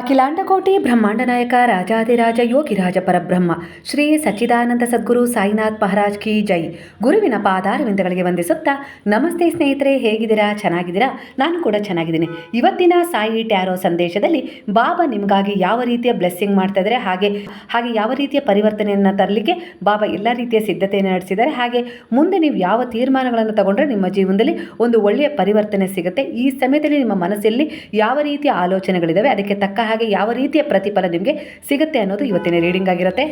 ಅಖಿಲಾಂಡಕೋಟಿ ಬ್ರಹ್ಮಾಂಡ ನಾಯಕ ರಾಜಾದಿರಾಜ ಯೋಗಿರಾಜ ಪರಬ್ರಹ್ಮ, ಶ್ರೀ ಸಚ್ಚಿದಾನಂದ ಸದ್ಗುರು ಸಾಯಿನಾಥ್ ಮಹಾರಾಜ್ ಕಿ ಜೈ. ಗುರುವಿನ ಪಾದಾರವಿಂದಗಳಿಗೆ ವಂದಿಸುತ್ತಾ, ನಮಸ್ತೆ ಸ್ನೇಹಿತರೆ, ಹೇಗಿದ್ದೀರಾ? ಚೆನ್ನಾಗಿದ್ದೀರಾ? ನಾನು ಕೂಡ ಚೆನ್ನಾಗಿದ್ದೀನಿ. ಇವತ್ತಿನ ಸಾಯಿ ಟ್ಯಾರೋ ಸಂದೇಶದಲ್ಲಿ ಬಾಬಾ ನಿಮಗಾಗಿ ಯಾವ ರೀತಿಯ ಬ್ಲೆಸ್ಸಿಂಗ್ ಮಾಡ್ತಾ ಇದ್ದಾರೆ, ಹಾಗೆ ಹಾಗೆ ಯಾವ ರೀತಿಯ ಪರಿವರ್ತನೆಯನ್ನು ತರಲಿಕ್ಕೆ ಬಾಬಾ ಎಲ್ಲ ರೀತಿಯ ಸಿದ್ಧತೆಯನ್ನು ನಡೆಸಿದ್ದಾರೆ, ಹಾಗೆ ಮುಂದೆ ನೀವು ಯಾವ ತೀರ್ಮಾನಗಳನ್ನು ತಗೊಂಡ್ರೆ ನಿಮ್ಮ ಜೀವನದಲ್ಲಿ ಒಂದು ಒಳ್ಳೆಯ ಪರಿವರ್ತನೆ ಸಿಗುತ್ತೆ. ಈ ಸಮಯದಲ್ಲಿ ನಿಮ್ಮ ಮನಸ್ಸಲ್ಲಿ ಯಾವ ರೀತಿಯ ಆಲೋಚನೆಗಳಿದ್ದಾವೆ ಅದಕ್ಕೆ ತಕ್ಕ ಹಾಗೆ ಯಾವ ರೀತಿಯ ಪ್ರತಿಫಲ ನಿಮಗೆ ಸಿಗುತ್ತೆ ಅನ್ನೋದು ಇವತ್ತಿನ ರೀಡಿಂಗ್ ಆಗಿರುತ್ತೆ.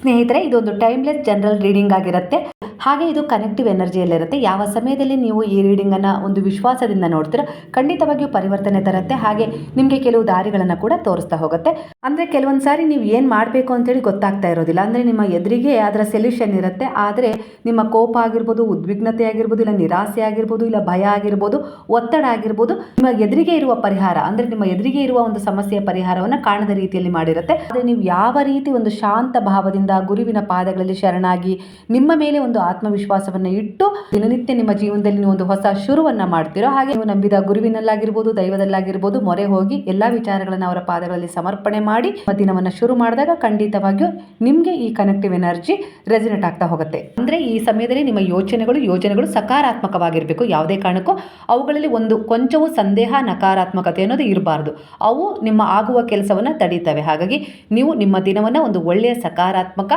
ಸ್ನೇಹಿತರೆ, ಇದೊಂದು ಟೈಮ್ಲೆಸ್ ಜನರಲ್ ರೀಡಿಂಗ್ ಆಗಿರುತ್ತೆ. ಹಾಗೆ ಇದು ಕನೆಕ್ಟಿವ್ ಎನರ್ಜಿಯಲ್ಲಿರುತ್ತೆ ಯಾವ ಸಮಯದಲ್ಲಿ ನೀವು ಈ ರೀಡಿಂಗನ್ನು ಒಂದು ವಿಶ್ವಾಸದಿಂದ ನೋಡ್ತೀರಾ ಖಂಡಿತವಾಗಿಯೂ ಪರಿವರ್ತನೆ ತರುತ್ತೆ. ಹಾಗೆ ನಿಮಗೆ ಕೆಲವು ದಾರಿಗಳನ್ನು ಕೂಡ ತೋರಿಸ್ತಾ ಹೋಗುತ್ತೆ. ಅಂದರೆ ಕೆಲವೊಂದು ಸಾರಿ ನೀವು ಏನು ಮಾಡಬೇಕು ಅಂತೇಳಿ ಗೊತ್ತಾಗ್ತಾ ಇರೋದಿಲ್ಲ. ಅಂದರೆ ನಿಮ್ಮ ಎದುರಿಗೆ ಅದರ ಸೊಲ್ಯೂಷನ್ ಇರುತ್ತೆ. ಆದರೆ ನಿಮ್ಮ ಕೋಪ ಆಗಿರ್ಬೋದು, ಉದ್ವಿಗ್ನತೆ ಆಗಿರ್ಬೋದು, ಇಲ್ಲ ನಿರಾಸೆ ಆಗಿರ್ಬೋದು, ಇಲ್ಲ ಭಯ ಆಗಿರ್ಬೋದು, ಒತ್ತಡ ಆಗಿರ್ಬೋದು, ನಿಮ್ಮ ಎದುರಿಗೆ ಇರುವ ಪರಿಹಾರ, ಅಂದರೆ ನಿಮ್ಮ ಎದುರಿಗೆ ಇರುವ ಒಂದು ಸಮಸ್ಯೆಯ ಪರಿಹಾರವನ್ನು ಕಾಣದ ರೀತಿಯಲ್ಲಿ ಮಾಡಿರುತ್ತೆ. ಆದರೆ ನೀವು ಯಾವ ರೀತಿ ಒಂದು ಶಾಂತ ಭಾವದಿಂದ ಗುರುವಿನ ಪಾದಗಳಲ್ಲಿ ಶರಣಾಗಿ ನಿಮ್ಮ ಮೇಲೆ ಒಂದು ಆತ್ಮವಿಶ್ವಾಸವನ್ನು ಇಟ್ಟು ದಿನನಿತ್ಯ ನಿಮ್ಮ ಜೀವನದಲ್ಲಿ ನೀವು ಒಂದು ಹೊಸ ಶುರುವನ್ನ ಮಾಡ್ತೀರೋ ಹಾಗೆ ನೀವು ನಂಬಿದ ಗುರುವಿನಲ್ಲಾಗಿರ್ಬೋದು, ದೈವದಲ್ಲಾಗಿರ್ಬೋದು, ಮೊರೆ ಹೋಗಿ ಎಲ್ಲಾ ವಿಚಾರಗಳನ್ನು ಅವರ ಪಾದಗಳಲ್ಲಿ ಸಮರ್ಪಣೆ ಮಾಡಿ ದಿನವನ್ನು ಶುರು ಮಾಡಿದಾಗ ಖಂಡಿತವಾಗಿಯೂ ನಿಮಗೆ ಈ ಕನೆಕ್ಟಿವ್ ಎನರ್ಜಿ ರೆಸಿನೆಟ್ ಆಗ್ತಾ ಹೋಗುತ್ತೆ. ಅಂದ್ರೆ ಈ ಸಮಯದಲ್ಲಿ ನಿಮ್ಮ ಯೋಚನೆಗಳು, ಯೋಜನೆಗಳು ಸಕಾರಾತ್ಮಕವಾಗಿರಬೇಕು. ಯಾವುದೇ ಕಾರಣಕ್ಕೂ ಅವುಗಳಲ್ಲಿ ಒಂದು ಕೊಂಚವೂ ಸಂದೇಹ, ನಕಾರಾತ್ಮಕತೆ ಅನ್ನೋದು ಇರಬಾರ್ದು. ಅವು ನಿಮ್ಮ ಆಗುವ ಕೆಲಸವನ್ನ ತಡೀತವೆ. ಹಾಗಾಗಿ ನೀವು ನಿಮ್ಮ ದಿನವನ್ನ ಒಂದು ಒಳ್ಳೆಯ ಸಕಾರಾತ್ಮಕ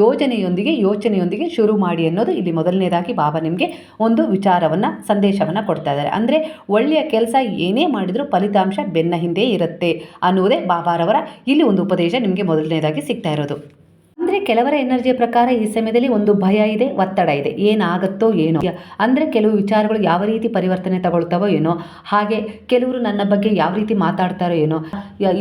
ಯೋಜನೆಯೊಂದಿಗೆ, ಯೋಚನೆಯೊಂದಿಗೆ ಶುರು ಮಾಡಿ ಅನ್ನೋದು ಇಲ್ಲಿ ಮೊದಲನೇದಾಗಿ ಬಾಬಾ ನಿಮಗೆ ಒಂದು ವಿಚಾರವನ್ನ, ಸಂದೇಶವನ್ನು ಕೊಡ್ತಾ ಇದ್ದಾರೆ. ಅಂದ್ರೆ ಒಳ್ಳೆಯ ಕೆಲಸ ಏನೇ ಮಾಡಿದರೂ ಫಲಿತಾಂಶ ಬೆನ್ನ ಹಿಂದೆ ಇರುತ್ತೆ ಅನ್ನುವುದೇ ಬಾಬಾರವರ ಇಲ್ಲಿ ಒಂದು ಉಪದೇಶ ನಿಮಗೆ ಮೊದಲನೇದಾಗಿ ಸಿಗ್ತಾ ಇರೋದು. ಅಂದರೆ ಕೆಲವರ ಎನರ್ಜಿಯ ಪ್ರಕಾರ ಈ ಸಮಯದಲ್ಲಿ ಒಂದು ಭಯ ಇದೆ, ಒತ್ತಡ ಇದೆ. ಏನಾಗುತ್ತೋ ಏನೋ. ಅಂದ್ರೆ ಕೆಲವು ವಿಚಾರಗಳು ಯಾವ ರೀತಿ ಪರಿವರ್ತನೆ ತಗೊಳ್ತಾವೋ ಏನೋ. ಹಾಗೆ ಕೆಲವರು ನನ್ನ ಬಗ್ಗೆ ಯಾವ ರೀತಿ ಮಾತಾಡ್ತಾರೋ ಏನೋ.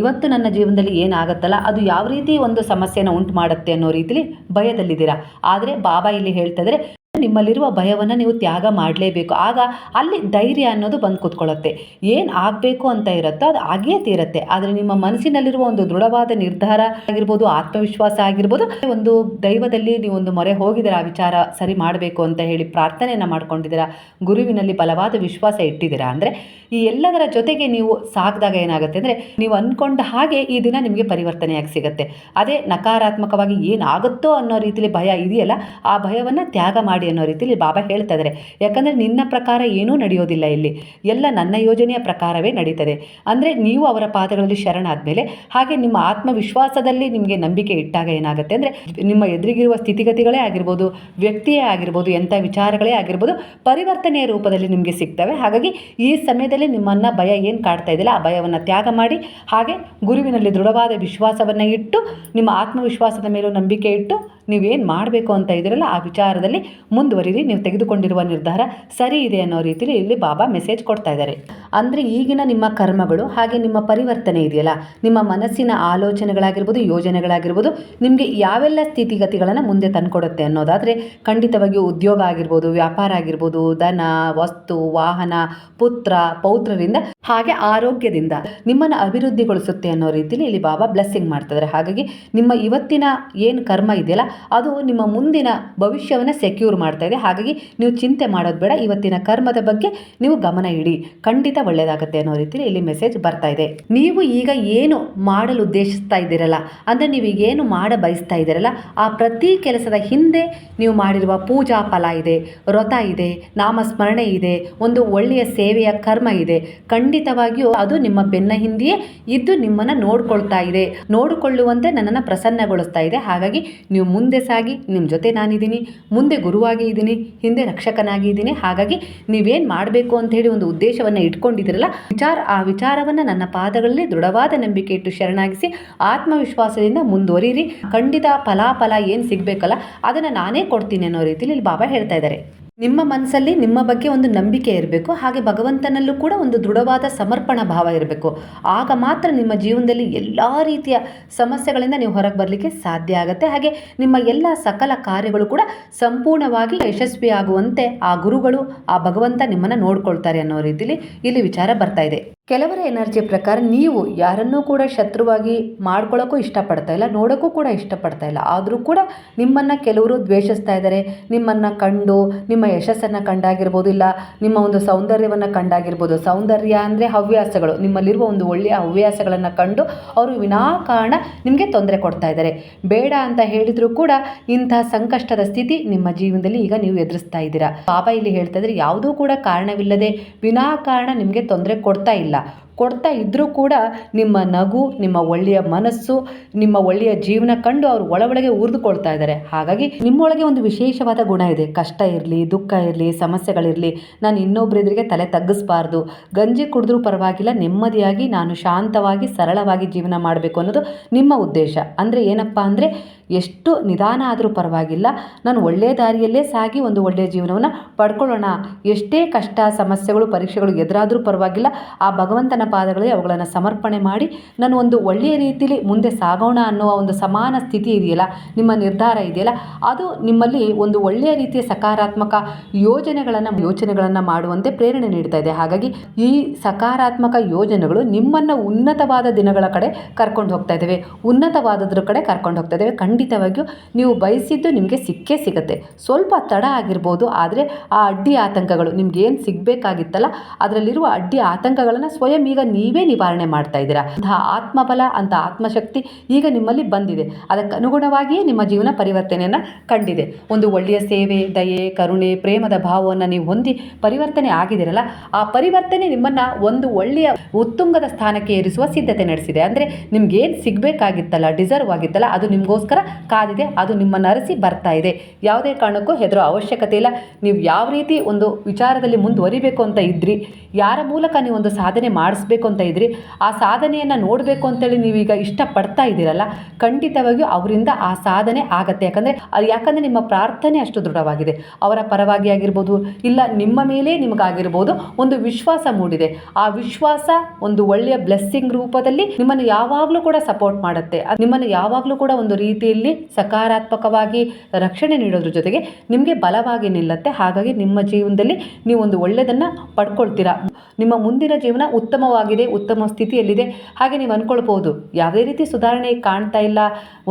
ಇವತ್ತು ನನ್ನ ಜೀವನದಲ್ಲಿ ಏನಾಗುತ್ತಲ್ಲ, ಅದು ಯಾವ ರೀತಿ ಒಂದು ಸಮಸ್ಯೆನ ಉಂಟು ಮಾಡುತ್ತೆ ಅನ್ನೋ ರೀತಿಲಿ ಭಯದಲ್ಲಿದ್ದೀರಾ. ಆದರೆ ಬಾಬಾ ಇಲ್ಲಿ ಹೇಳ್ತಾ ಇದ್ದಾರೆ ನಿಮ್ಮಲ್ಲಿರುವ ಭಯವನ್ನು ನೀವು ತ್ಯಾಗ ಮಾಡಲೇಬೇಕು. ಆಗ ಅಲ್ಲಿ ಧೈರ್ಯ ಅನ್ನೋದು ಬಂದು ಕೂತ್ಕೊಳ್ಳುತ್ತೆ. ಏನು ಆಗಬೇಕು ಅಂತ ಇರುತ್ತೋ ಅದು ಆಗಿಯೇ ತೀರುತ್ತೆ. ಆದರೆ ನಿಮ್ಮ ಮನಸ್ಸಿನಲ್ಲಿರುವ ಒಂದು ದೃಢವಾದ ನಿರ್ಧಾರ ಆಗಿರ್ಬೋದು, ಆತ್ಮವಿಶ್ವಾಸ ಆಗಿರ್ಬೋದು, ಒಂದು ದೈವದಲ್ಲಿ ನೀವು ಒಂದು ಮೊರೆ ಹೋಗಿದ್ದೀರಾ, ಆ ವಿಚಾರ ಸರಿ ಮಾಡಬೇಕು ಅಂತ ಹೇಳಿ ಪ್ರಾರ್ಥನೆಯನ್ನು ಮಾಡ್ಕೊಂಡಿದ್ದೀರಾ, ಗುರುವಿನಲ್ಲಿ ಬಲವಾದ ವಿಶ್ವಾಸ ಇಟ್ಟಿದ್ದೀರಾ ಅಂದರೆ ಈ ಎಲ್ಲದರ ಜೊತೆಗೆ ನೀವು ಸಾಕಿದಾಗ ಏನಾಗುತ್ತೆ ಅಂದರೆ ನೀವು ಅಂದ್ಕೊಂಡ ಹಾಗೆ ಈ ದಿನ ನಿಮಗೆ ಪರಿವರ್ತನೆಯಾಗಿ ಸಿಗುತ್ತೆ. ಅದೇ ನಕಾರಾತ್ಮಕವಾಗಿ ಏನಾಗುತ್ತೋ ಅನ್ನೋ ರೀತಿಯಲ್ಲಿ ಭಯ ಇದೆಯಲ್ಲ, ಆ ಭಯವನ್ನು ತ್ಯಾಗ ಮಾಡಿ ಅನ್ನೋ ರೀತಿಯಲ್ಲಿ ಬಾಬಾ ಹೇಳ್ತಾ ಇದ್ದಾರೆ ಯಾಕಂದರೆ ನಿನ್ನ ಪ್ರಕಾರ ಏನೂ ನಡೆಯೋದಿಲ್ಲ ಇಲ್ಲಿ. ಎಲ್ಲ ನನ್ನ ಯೋಜನೆಯ ಪ್ರಕಾರವೇ ನಡೀತದೆ. ಅಂದರೆ ನೀವು ಅವರ ಪಾದಗಳಲ್ಲಿ ಶರಣಾದ್ಮೇಲೆ ಹಾಗೆ ನಿಮ್ಮ ಆತ್ಮವಿಶ್ವಾಸದಲ್ಲಿ ನಿಮಗೆ ನಂಬಿಕೆ ಇಟ್ಟಾಗ ಏನಾಗುತ್ತೆ ಅಂದರೆ ನಿಮ್ಮ ಎದುರಿಗಿರುವ ಸ್ಥಿತಿಗತಿಗಳೇ ಆಗಿರ್ಬೋದು, ವ್ಯಕ್ತಿಯೇ ಆಗಿರ್ಬೋದು, ಎಂಥ ವಿಚಾರಗಳೇ ಆಗಿರ್ಬೋದು ಪರಿವರ್ತನೆಯ ರೂಪದಲ್ಲಿ ನಿಮಗೆ ಸಿಗ್ತವೆ. ಹಾಗಾಗಿ ಈ ಸಮಯದಲ್ಲಿ ನಿಮ್ಮನ್ನು ಭಯ ಏನು ಕಾಡ್ತಾ ಇದೆಯಲ್ಲ, ಆ ಭಯವನ್ನು ತ್ಯಾಗ ಮಾಡಿ, ಹಾಗೆ ಗುರುವಿನಲ್ಲಿ ದೃಢವಾದ ವಿಶ್ವಾಸವನ್ನು ಇಟ್ಟು, ನಿಮ್ಮ ಆತ್ಮವಿಶ್ವಾಸದ ಮೇಲೂ ನಂಬಿಕೆ ಇಟ್ಟು, ನೀವೇನು ಮಾಡಬೇಕು ಅಂತ ಇದ್ದೀರಲ್ಲ ಆ ವಿಚಾರದಲ್ಲಿ ಮುಂದುವರಿರಿ, ನೀವು ತೆಗೆದುಕೊಂಡಿರುವ ನಿರ್ಧಾರ ಸರಿ ಇದೆ ಅನ್ನೋ ರೀತಿಯಲ್ಲಿ ಇಲ್ಲಿ ಬಾಬಾ ಮೆಸೇಜ್ ಕೊಡ್ತಾ ಇದ್ದಾರೆ. ಅಂದರೆ ಈಗಿನ ನಿಮ್ಮ ಕರ್ಮಗಳು, ಹಾಗೆ ನಿಮ್ಮ ಪರಿವರ್ತನೆ ಇದೆಯಲ್ಲ, ನಿಮ್ಮ ಮನಸ್ಸಿನ ಆಲೋಚನೆಗಳಾಗಿರ್ಬೋದು, ಯೋಜನೆಗಳಾಗಿರ್ಬೋದು, ನಿಮಗೆ ಯಾವೆಲ್ಲ ಸ್ಥಿತಿಗತಿಗಳನ್ನು ಮುಂದೆ ತಂದುಕೊಡುತ್ತೆ ಅನ್ನೋದಾದರೆ ಖಂಡಿತವಾಗಿಯೂ ಉದ್ಯೋಗ ಆಗಿರ್ಬೋದು, ವ್ಯಾಪಾರ ಆಗಿರ್ಬೋದು ದನ ವಸ್ತು, ವಾಹನ, ಪುತ್ರ, ಪೌತ್ರರಿಂದ, ಹಾಗೆ ಆರೋಗ್ಯದಿಂದ ನಿಮ್ಮನ್ನು ಅಭಿವೃದ್ಧಿಗೊಳಿಸುತ್ತೆ ಅನ್ನೋ ರೀತಿಯಲ್ಲಿ ಇಲ್ಲಿ ಬಾಬಾ ಬ್ಲೆಸ್ಸಿಂಗ್ ಮಾಡ್ತಿದ್ದಾರೆ ಹಾಗಾಗಿ ನಿಮ್ಮ ಇವತ್ತಿನ ಏನು ಕರ್ಮ ಇದೆಯಲ್ಲ, ಅದು ನಿಮ್ಮ ಮುಂದಿನ ಭವಿಷ್ಯವನ್ನು ಸೆಕ್ಯೂರ್ ಮಾಡ್ತಾ ಇದೆ. ಹಾಗಾಗಿ ನೀವು ಚಿಂತೆ ಮಾಡೋದು ಬೇಡ. ಇವತ್ತಿನ ಕರ್ಮದ ಬಗ್ಗೆ ನೀವು ಗಮನ ಇಡಿ. ಖಂಡಿತ ಒಳ್ಳೆಯದಾಗುತ್ತೆ ಅನ್ನೋ ರೀತಿಯಲ್ಲಿ ಇಲ್ಲಿ ಮೆಸೇಜ್ ಬರ್ತಾ ಇದೆ. ನೀವು ಈಗ ಏನು ಮಾಡಲು ಉದ್ದೇಶಿಸ್ತಾ ಇದ್ದೀರಲ್ಲ, ಅಂದರೆ ನೀವು ಏನು ಮಾಡ ಬಯಸ್ತಾ ಇದ್ದೀರಲ್ಲ, ಆ ಪ್ರತಿ ಕೆಲಸದ ಹಿಂದೆ ನೀವು ಮಾಡಿರುವ ಪೂಜಾ ಫಲ ಇದೆ, ವ್ರತ ಇದೆ, ನಾಮಸ್ಮರಣೆ ಇದೆ, ಒಂದು ಒಳ್ಳೆಯ ಸೇವೆಯ ಕರ್ಮ ಇದೆ. ಖಂಡಿತವಾಗಿಯೂ ಅದು ನಿಮ್ಮ ಬೆನ್ನ ಹಿಂದೆಯೇ ಇದ್ದು ನಿಮ್ಮನ್ನು ನೋಡ್ಕೊಳ್ತಾ ಇದೆ. ನೋಡಿಕೊಳ್ಳುವಂತೆ ನನ್ನನ್ನು ಪ್ರಸನ್ನಗೊಳಿಸ್ತಾ ಇದೆ. ಹಾಗಾಗಿ ನೀವು ಮುಂದೆ ಸಾಗಿ, ನಿಮ್ಮ ಜೊತೆ ನಾನಿದ್ದೀನಿ. ಮುಂದೆ ಗುರುವಾಗಿ ಇದ್ದೀನಿ ಹಿಂದೆ ರಕ್ಷಕನಾಗಿ ಇದ್ದೀನಿ ಹಾಗಾಗಿ ನೀವೇನು ಮಾಡಬೇಕು ಅಂತ ಹೇಳಿ ಒಂದು ಉದ್ದೇಶವನ್ನು ಇಟ್ಕೊಂಡಿದ್ದೀರಲ್ಲ, ವಿಚಾರ, ಆ ವಿಚಾರವನ್ನು ನನ್ನ ಪಾದಗಳಲ್ಲಿ ದೃಢವಾದ ನಂಬಿಕೆ ಇಟ್ಟು ಶರಣಾಗಿಸಿ ಆತ್ಮವಿಶ್ವಾಸದಿಂದ ಮುಂದುವರಿರಿ ಖಂಡಿತ ಫಲಾಫಲ ಏನು ಸಿಗಬೇಕಲ್ಲ, ಅದನ್ನು ನಾನೇ ಕೊಡ್ತೀನಿ ಅನ್ನೋ ರೀತಿಯಲ್ಲಿ ಇಲ್ಲಿ ಬಾಬಾ ಹೇಳ್ತಾ ಇದ್ದಾರೆ. ನಿಮ್ಮ ಮನಸ್ಸಲ್ಲಿ ನಿಮ್ಮ ಬಗ್ಗೆ ಒಂದು ನಂಬಿಕೆ ಇರಬೇಕು, ಹಾಗೆ ಭಗವಂತನಲ್ಲೂ ಕೂಡ ಒಂದು ದೃಢವಾದ ಸಮರ್ಪಣಾ ಭಾವ ಇರಬೇಕು. ಆಗ ಮಾತ್ರ ನಿಮ್ಮ ಜೀವನದಲ್ಲಿ ಎಲ್ಲ ರೀತಿಯ ಸಮಸ್ಯೆಗಳಿಂದ ನೀವು ಹೊರಗೆ ಬರಲಿಕ್ಕೆ ಸಾಧ್ಯ ಆಗುತ್ತೆ. ಹಾಗೆ ನಿಮ್ಮ ಎಲ್ಲ ಸಕಲ ಕಾರ್ಯಗಳು ಕೂಡ ಸಂಪೂರ್ಣವಾಗಿ ಯಶಸ್ವಿಯಾಗುವಂತೆ ಆ ಗುರುಗಳು, ಆ ಭಗವಂತ ನಿಮ್ಮನ್ನು ನೋಡ್ಕೊಳ್ತಾರೆ ಅನ್ನೋ ರೀತಿಲಿ ಇಲ್ಲಿ ವಿಚಾರ ಬರ್ತಾ ಇದೆ. ಕೆಲವರ ಎನರ್ಜಿ ಪ್ರಕಾರ ನೀವು ಯಾರನ್ನೂ ಕೂಡ ಶತ್ರುವಾಗಿ ಮಾಡ್ಕೊಳ್ಳೋಕ್ಕೂ ಇಷ್ಟಪಡ್ತಾ ಇಲ್ಲ, ನೋಡೋಕ್ಕೂ ಕೂಡ ಇಷ್ಟಪಡ್ತಾ ಇಲ್ಲ. ಆದರೂ ಕೂಡ ನಿಮ್ಮನ್ನು ಕೆಲವರು ದ್ವೇಷಿಸ್ತಾ ಇದ್ದಾರೆ ನಿಮ್ಮನ್ನು ಕಂಡು, ನಿಮ್ಮ ಯಶಸ್ಸನ್ನು ಕಂಡಾಗಿರ್ಬೋದು ಇಲ್ಲ ನಿಮ್ಮ ಒಂದು ಸೌಂದರ್ಯವನ್ನು ಕಂಡಾಗಿರ್ಬೋದು. ಸೌಂದರ್ಯ ಅಂದರೆ ಹವ್ಯಾಸಗಳು. ನಿಮ್ಮಲ್ಲಿರುವ ಒಂದು ಒಳ್ಳೆಯ ಹವ್ಯಾಸಗಳನ್ನು ಕಂಡು ಅವರು ವಿನಾಕಾರಣ ನಿಮಗೆ ತೊಂದರೆ ಕೊಡ್ತಾ ಇದ್ದಾರೆ ಬೇಡ ಅಂತ ಹೇಳಿದರೂ ಕೂಡ ಇಂತಹ ಸಂಕಷ್ಟದ ಸ್ಥಿತಿ ನಿಮ್ಮ ಜೀವನದಲ್ಲಿ ಈಗ ನೀವು ಎದುರಿಸ್ತಾ ಇದ್ದೀರಾ. ಪಾಪ ಇಲ್ಲಿ ಹೇಳ್ತಾ ಇದ್ದಾರೆ ಯಾವುದೂ ಕೂಡ ಕಾರಣವಿಲ್ಲದೆ ವಿನಾಕಾರಣ ನಿಮಗೆ ತೊಂದರೆ ಕೊಡ್ತಾ ಇಲ್ಲ. ಕೊಡ್ತಾ ಇದ್ದರೂ ಕೂಡ ನಿಮ್ಮ ನಗು, ನಿಮ್ಮ ಒಳ್ಳೆಯ ಮನಸ್ಸು, ನಿಮ್ಮ ಒಳ್ಳೆಯ ಜೀವನ ಕಂಡು ಅವರು ಒಳಗೊಳಗೆ ಉರಿದುಕೊಳ್ತಾ ಇದ್ದಾರೆ. ಹಾಗಾಗಿ ನಿಮ್ಮೊಳಗೆ ಒಂದು ವಿಶೇಷವಾದ ಗುಣ ಇದೆ. ಕಷ್ಟ ಇರಲಿ, ದುಃಖ ಇರಲಿ ಸಮಸ್ಯೆಗಳಿರಲಿ ನಾನು ಇನ್ನೊಬ್ಬರೆದುರಿಗೆ ತಲೆ ತಗ್ಗಿಸ್ಬಾರ್ದು. ಗಂಜಿ ಕುಡಿದ್ರೂ ಪರವಾಗಿಲ್ಲ, ನೆಮ್ಮದಿಯಾಗಿ ನಾನು ಶಾಂತವಾಗಿ, ಸರಳವಾಗಿ ಜೀವನ ಮಾಡಬೇಕು ಅನ್ನೋದು ನಿಮ್ಮ ಉದ್ದೇಶ. ಅಂದರೆ ಏನಪ್ಪ ಅಂದರೆ ಎಷ್ಟು ನಿಧಾನ ಆದರೂ ಪರವಾಗಿಲ್ಲ. ನಾನು ಒಳ್ಳೆಯ ದಾರಿಯಲ್ಲೇ ಸಾಗಿ ಒಂದು ಒಳ್ಳೆಯ ಜೀವನವನ್ನು ಪಡ್ಕೊಳ್ಳೋಣ. ಎಷ್ಟೇ ಕಷ್ಟ, ಸಮಸ್ಯೆಗಳು, ಪರೀಕ್ಷೆಗಳು ಎದುರಾದರೂ ಪರವಾಗಿಲ್ಲ. ಆ ಭಗವಂತನ ಪಾದಗಳಿಗೆ ಅವುಗಳನ್ನು ಸಮರ್ಪಣೆ ಮಾಡಿ ನಾನು ಒಂದು ಒಳ್ಳೆಯ ರೀತಿಯಲ್ಲಿ ಮುಂದೆ ಸಾಗೋಣ ಅನ್ನುವ ಒಂದು ಸಮಾನ ಸ್ಥಿತಿ ಇದೆಯಲ್ಲ, ನಿಮ್ಮ ನಿರ್ಧಾರ ಇದೆಯಲ್ಲ, ಅದು ನಿಮ್ಮಲ್ಲಿ ಒಂದು ಒಳ್ಳೆಯ ರೀತಿಯ ಸಕಾರಾತ್ಮಕ ಯೋಜನೆಗಳನ್ನು, ಯೋಚನೆಗಳನ್ನು ಮಾಡುವಂತೆ ಪ್ರೇರಣೆ ನೀಡ್ತಾ ಇದೆ. ಹಾಗಾಗಿ ಈ ಸಕಾರಾತ್ಮಕ ಯೋಜನೆಗಳು ನಿಮ್ಮನ್ನು ಉನ್ನತವಾದ ದಿನಗಳ ಕಡೆ ಕರ್ಕೊಂಡು ಹೋಗ್ತಾ ಇದ್ದಾವೆ. ಉನ್ನತವಾದದ್ರ ಕಡೆ ಕರ್ಕೊಂಡು ಹೋಗ್ತಾ ಇದ್ದಾವೆ. ಖಂಡಿತವಾಗಿಯೂ ನೀವು ಬಯಸಿದ್ದು ನಿಮಗೆ ಸಿಕ್ಕೇ ಸಿಗುತ್ತೆ. ಸ್ವಲ್ಪ ತಡ ಆಗಿರ್ಬೋದು, ಆದರೆ ಆ ಅಡ್ಡಿ ಆತಂಕಗಳು ನಿಮ್ಗೆ ಏನು ಸಿಗಬೇಕಾಗಿತ್ತಲ್ಲ, ಅದರಲ್ಲಿರುವ ಅಡ್ಡಿ ಆತಂಕಗಳನ್ನು ಸ್ವಯಂ ಈಗ ನೀವೇ ನಿವಾರಣೆ ಮಾಡ್ತಾ ಇದ್ದೀರಾ? ಅಂತಹ ಆತ್ಮಬಲ ಅಂತ ಆತ್ಮಶಕ್ತಿ ಈಗ ನಿಮ್ಮಲ್ಲಿ ಬಂದಿದೆ. ಅದಕ್ಕೆ ಅನುಗುಣವಾಗಿಯೇ ನಿಮ್ಮ ಜೀವನ ಪರಿವರ್ತನೆಯನ್ನು ಕಂಡಿದೆ. ಒಂದು ಒಳ್ಳೆಯ ಸೇವೆ, ದಯೆ, ಕರುಣೆ, ಪ್ರೇಮದ ಭಾವವನ್ನು ನೀವು ಹೊಂದಿ ಪರಿವರ್ತನೆ ಆಗಿದಿರಲ್ಲ ಆ ಪರಿವರ್ತನೆ ನಿಮ್ಮನ್ನು ಒಂದು ಒಳ್ಳೆಯ ಉತ್ತುಂಗದ ಸ್ಥಾನಕ್ಕೆ ಏರಿಸುವ ಸಿದ್ಧತೆ ನಡೆಸಿದೆ. ಅಂದರೆ ನಿಮ್ಗೇನು ಸಿಗಬೇಕಾಗಿತ್ತಲ್ಲ, ಡಿಸರ್ವ್ ಆಗಿತ್ತಲ್ಲ, ಅದು ನಿಮಗೋಸ್ಕರ ಕಾದಿದೆ, ಅದು ನಿಮ್ಮನ್ನು ಅರಸಿ ಬರ್ತಾ ಇದೆ. ಯಾವುದೇ ಕಾರಣಕ್ಕೂ ಹೆದರೋ ಅವಶ್ಯಕತೆ ಇಲ್ಲ. ನೀವು ಯಾವ ರೀತಿ ಒಂದು ವಿಚಾರದಲ್ಲಿ ಮುಂದುವರಿಬೇಕು ಅಂತ ಇದ್ರಿ, ಯಾರ ಮೂಲಕ ನೀವು ಒಂದು ಸಾಧನೆ ಮಾಡಿಸ್ಬೇಕು ಅಂತ ಇದ್ರಿ, ಆ ಸಾಧನೆಯನ್ನು ನೋಡಬೇಕು ಅಂತೇಳಿ ನೀವೀಗ ಇಷ್ಟಪಡ್ತಾ ಇದ್ದೀರಲ್ಲ, ಖಂಡಿತವಾಗಿಯೂ ಅವರಿಂದ ಆ ಸಾಧನೆ ಆಗತ್ತೆ. ಯಾಕಂದರೆ ಅದು ಯಾಕಂದರೆ ನಿಮ್ಮ ಪ್ರಾರ್ಥನೆ ಅಷ್ಟು ದೃಢವಾಗಿದೆ. ಅವರ ಪರವಾಗಿ ಆಗಿರ್ಬೋದು, ಇಲ್ಲ ನಿಮ್ಮ ಮೇಲೆ ನಿಮಗಾಗಿರ್ಬೋದು, ಒಂದು ವಿಶ್ವಾಸ ಮೂಡಿದೆ. ಆ ವಿಶ್ವಾಸ ಒಂದು ಒಳ್ಳೆಯ ಬ್ಲೆಸ್ಸಿಂಗ್ ರೂಪದಲ್ಲಿ ನಿಮ್ಮನ್ನು ಯಾವಾಗಲೂ ಕೂಡ ಸಪೋರ್ಟ್ ಮಾಡುತ್ತೆ. ನಿಮ್ಮನ್ನು ಯಾವಾಗಲೂ ಕೂಡ ಒಂದು ರೀತಿಯಲ್ಲಿ ಸಕಾರಾತ್ಮಕವಾಗಿ ರಕ್ಷಣೆ ನೀಡೋದ್ರ ಜೊತೆಗೆ ನಿಮಗೆ ಬಲವಾಗಿ ನಿಲ್ಲತ್ತೆ. ಹಾಗಾಗಿ ನಿಮ್ಮ ಜೀವನದಲ್ಲಿ ನೀವು ಒಂದು ಒಳ್ಳೆಯದನ್ನು ಪಡ್ಕೊಳ್ತೀರಾ. ನಿಮ್ಮ ಮುಂದಿನ ಜೀವನ ಉತ್ತಮವಾಗಿದೆ, ಉತ್ತಮ ಸ್ಥಿತಿಯಲ್ಲಿದೆ. ಹಾಗೆ ನೀವು ಅಂದ್ಕೊಳ್ಬೋದು ಯಾವುದೇ ರೀತಿ ಸುಧಾರಣೆ ಕಾಣ್ತಾ ಇಲ್ಲ.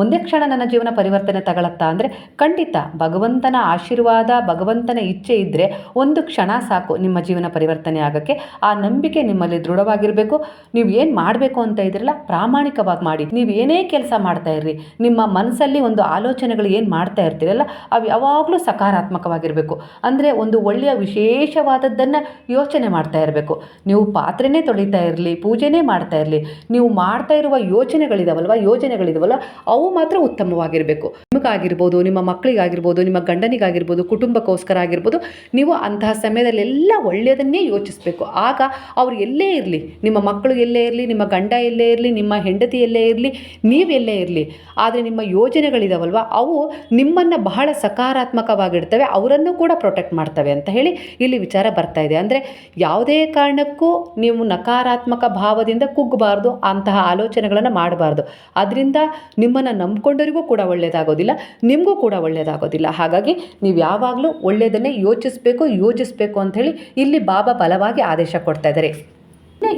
ಒಂದೇ ಕ್ಷಣ ನನ್ನ ಜೀವನ ಪರಿವರ್ತನೆ ತಗೊಳತ್ತಾ ಅಂದರೆ ಖಂಡಿತ ಭಗವಂತನ ಆಶೀರ್ವಾದ, ಭಗವಂತನ ಇಚ್ಛೆ ಇದ್ದರೆ ಒಂದು ಕ್ಷಣ ಸಾಕು ನಿಮ್ಮ ಜೀವನ ಪರಿವರ್ತನೆ ಆಗೋಕ್ಕೆ. ಆ ನಂಬಿಕೆ ನಿಮ್ಮಲ್ಲಿ ದೃಢವಾಗಿರಬೇಕು. ನೀವು ಏನು ಮಾಡಬೇಕು ಅಂತ ಇದ್ರಲ್ಲ ಪ್ರಾಮಾಣಿಕವಾಗಿ ಮಾಡಿ. ನೀವು ಏನೇ ಕೆಲಸ ಮಾಡ್ತಾ ಇರ್ರಿ, ನಿಮ್ಮ ಮನಸ್ಸಲ್ಲಿ ಒಂದು ಆಲೋಚನೆಗಳು ಏನು ಮಾಡ್ತಾ ಇರ್ತೀರಲ್ಲ ಅವು ಯಾವಾಗಲೂ ಸಕಾರಾತ್ಮಕವಾಗಿರಬೇಕು. ಅಂದರೆ ಒಂದು ಒಳ್ಳೆಯ ವಿಶೇಷವಾದದ್ದನ್ನು ಯೋಚನೆ ಮಾಡ್ತಾ ಇರಬೇಕು. ನೀವು ಪಾತ್ರೆನೇ ತೊಳಿತಾ ಇರಲಿ, ಪೂಜೆನೇ ಮಾಡ್ತಾ ಇರಲಿ, ನೀವು ಮಾಡ್ತಾ ಇರುವ ಯೋಚನೆಗಳಿದಾವಲ್ವ, ಯೋಜನೆಗಳಿದಾವಲ್ಲ, ಅವು ಮಾತ್ರ ಉತ್ತಮವಾಗಿರಬೇಕು. ನಿಮಗಾಗಿರ್ಬೋದು, ನಿಮ್ಮ ಮಕ್ಕಳಿಗಾಗಿರ್ಬೋದು, ನಿಮ್ಮ ಗಂಡನಿಗಾಗಿರ್ಬೋದು, ಕುಟುಂಬಕ್ಕೋಸ್ಕರ ಆಗಿರ್ಬೋದು, ನೀವು ಅಂತಹ ಸಮಯದಲ್ಲೆಲ್ಲ ಒಳ್ಳೆಯದನ್ನೇ ಯೋಚಿಸಬೇಕು. ಆಗ ಅವ್ರು ಎಲ್ಲೇ ಇರಲಿ, ನಿಮ್ಮ ಮಕ್ಕಳು ಎಲ್ಲೇ ಇರಲಿ, ನಿಮ್ಮ ಗಂಡ ಎಲ್ಲೇ ಇರಲಿ, ನಿಮ್ಮ ಹೆಂಡತಿ ಎಲ್ಲೇ ಇರಲಿ ನೀವೆಲ್ಲೇ ಇರಲಿ, ಆದರೆ ನಿಮ್ಮ ಯೋಜನೆಗಳಿದಾವಲ್ವ? ಅವು ನಿಮ್ಮನ್ನು ಬಹಳ ಸಕಾರಾತ್ಮಕವಾಗಿಡ್ತವೆ, ಅವರನ್ನು ಕೂಡ ಪ್ರೊಟೆಕ್ಟ್ ಮಾಡ್ತವೆ ಅಂತ ಹೇಳಿ ಇಲ್ಲಿ ವಿಚಾರ ಬರ್ತಾ ಇದೆ. ಅಂದರೆ ಯಾವುದೇ ಕಾರಣಕ್ಕೂ ನೀವು ನಕಾರಾತ್ಮಕ ಭಾವದಿಂದ ಕುಗ್ಗಬಾರ್ದು, ಅಂತಹ ಆಲೋಚನೆಗಳನ್ನು ಮಾಡಬಾರ್ದು. ಅದರಿಂದ ನಿಮ್ಮನ್ನು ನಂಬ್ಕೊಂಡವರಿಗೂ ಕೂಡ ಒಳ್ಳೆಯದಾಗೋದಿಲ್ಲ ನಿಮಗೂ ಕೂಡ ಒಳ್ಳೆಯದಾಗೋದಿಲ್ಲ ಹಾಗಾಗಿ ನೀವು ಯಾವಾಗಲೂ ಒಳ್ಳೆಯದನ್ನೇ ಯೋಚಿಸಬೇಕು ಯೋಚಿಸಬೇಕು ಅಂಥೇಳಿ ಇಲ್ಲಿ ಬಾಬಾ ಬಲವಾಗಿ ಆದೇಶ ಕೊಡ್ತಾ ಇದ್ದಾರೆ.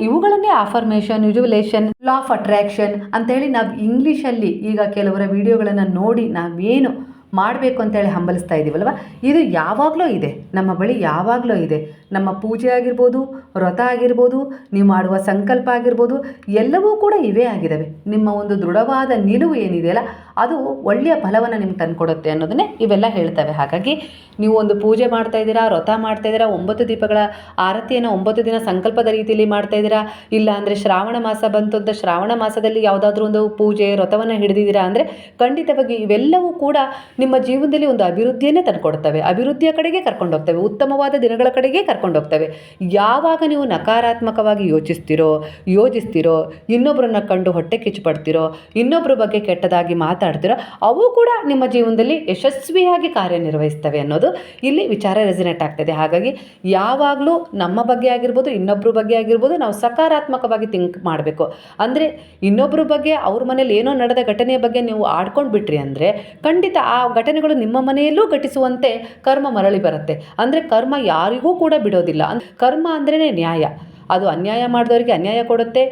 ಇವುಗಳನ್ನೇ ಆಫರ್ಮೇಷನ್ ಯುಜುವಲೇಷನ್ ಲಾ ಆಫ್ ಅಟ್ರಾಕ್ಷನ್ ಅಂತೇಳಿ ನಾವು ಇಂಗ್ಲೀಷಲ್ಲಿ ಈಗ ಕೆಲವರ ವಿಡಿಯೋಗಳನ್ನು ನೋಡಿ ನಾವೇನು ಮಾಡಬೇಕು ಅಂತೇಳಿ ಹಂಬಲಿಸ್ತಾ ಇದ್ದೀವಲ್ವ ಇದು ಯಾವಾಗಲೂ ಇದೆ. ನಮ್ಮ ಬಳಿ ಯಾವಾಗಲೂ ಇದೆ. ನಮ್ಮ ಪೂಜೆ ಆಗಿರ್ಬೋದು, ವ್ರತ ಆಗಿರ್ಬೋದು, ನೀವು ಮಾಡುವ ಸಂಕಲ್ಪ ಆಗಿರ್ಬೋದು, ಎಲ್ಲವೂ ಕೂಡ ಇವೇ ಆಗಿದ್ದಾವೆ ನಿಮ್ಮ ಒಂದು ದೃಢವಾದ ನಿಲುವು ಏನಿದೆಯಲ್ಲ ಅದು ಒಳ್ಳೆಯ ಫಲವನ್ನು ನಿಮ್ಗೆ ತಂದುಕೊಡುತ್ತೆ ಅನ್ನೋದನ್ನೇ ಇವೆಲ್ಲ ಹೇಳ್ತವೆ. ಹಾಗಾಗಿ ನೀವು ಒಂದು ಪೂಜೆ ಮಾಡ್ತಾ ಇದ್ದೀರಾ, ವ್ರತ ಮಾಡ್ತಾ ಇದ್ದೀರಾ, ಒಂಬತ್ತು ದೀಪಗಳ ಆರತಿಯನ್ನು ಒಂಬತ್ತು ದಿನ ಸಂಕಲ್ಪದ ರೀತಿಯಲ್ಲಿ ಮಾಡ್ತಾ ಇದ್ದೀರಾ, ಇಲ್ಲ ಅಂದರೆ ಶ್ರಾವಣ ಮಾಸ ಬಂತು ಅಂತ ಶ್ರಾವಣ ಮಾಸದಲ್ಲಿ ಯಾವುದಾದ್ರೂ ಒಂದು ಪೂಜೆ, ವ್ರತವನ್ನು ಹಿಡಿದಿದ್ದೀರಾ ಅಂದರೆ ಖಂಡಿತವಾಗಿ ಇವೆಲ್ಲವೂ ಕೂಡ ನಿಮ್ಮ ಜೀವನದಲ್ಲಿ ಒಂದು ಅಭಿವೃದ್ಧಿಯನ್ನೇ ತಂದುಕೊಡ್ತವೆ ಅಭಿವೃದ್ಧಿಯ ಕಡೆಗೆ ಕರ್ಕೊಂಡೋಗ್ತವೆ ಉತ್ತಮವಾದ ದಿನಗಳ ಕಡೆಗೆ ಕರ್ಕೊಂಡು ಹೋಗ್ತವೆ. ಯಾವಾಗ ನೀವು ನಕಾರಾತ್ಮಕವಾಗಿ ಯೋಚಿಸ್ತಿರೋ, ಯೋಜಿಸ್ತಿರೋ ಇನ್ನೊಬ್ಬರನ್ನ ಕಂಡು ಹೊಟ್ಟೆ ಕಿಚ್ಚು ಪಡ್ತಿರೋ ಇನ್ನೊಬ್ಬರ ಬಗ್ಗೆ ಕೆಟ್ಟದಾಗಿ ಮಾತಾಡ್ತಿರೋ, ಅವು ಕೂಡ ನಿಮ್ಮ ಜೀವನದಲ್ಲಿ ಯಶಸ್ವಿಯಾಗಿ ಕಾರ್ಯನಿರ್ವಹಿಸ್ತವೆ ಅನ್ನೋದು ಇಲ್ಲಿ ವಿಚಾರ ರೆಸಿನೇಟ್ ಆಗ್ತದೆ. ಹಾಗಾಗಿ ಯಾವಾಗಲೂ ನಮ್ಮ ಬಗ್ಗೆ ಆಗಿರ್ಬೋದು ಇನ್ನೊಬ್ಬರ ಬಗ್ಗೆ ಆಗಿರ್ಬೋದು, ನಾವು ಸಕಾರಾತ್ಮಕವಾಗಿ ಥಿಂಕ್ ಮಾಡಬೇಕು. ಅಂದರೆ ಇನ್ನೊಬ್ಬರ ಬಗ್ಗೆ, ಅವ್ರ ಮನೇಲಿ ಏನೋ ನಡೆದ ಘಟನೆಯ ಬಗ್ಗೆ ನೀವು ಆಡ್ಕೊಂಡು ಬಿಟ್ರಿ ಅಂದರೆ ಖಂಡಿತ ಆ ಘಟನೆಗಳು ನಿಮ್ಮ ಮನೆಯಲ್ಲೂ ಘಟಿಸುವಂತೆ ಕರ್ಮ ಮರಳಿ ಬರುತ್ತೆ. ಅಂದರೆ ಕರ್ಮ ಯಾರಿಗೂ ಕೂಡ ಬಿಡೋದಿಲ್ಲ. ಕರ್ಮ ಅಂದ್ರೇ ನ್ಯಾಯ. ಅದು ಅನ್ಯಾಯ ಮಾಡಿದವರಿಗೆ ಅನ್ಯಾಯ ಕೊಡುತ್ತೆ,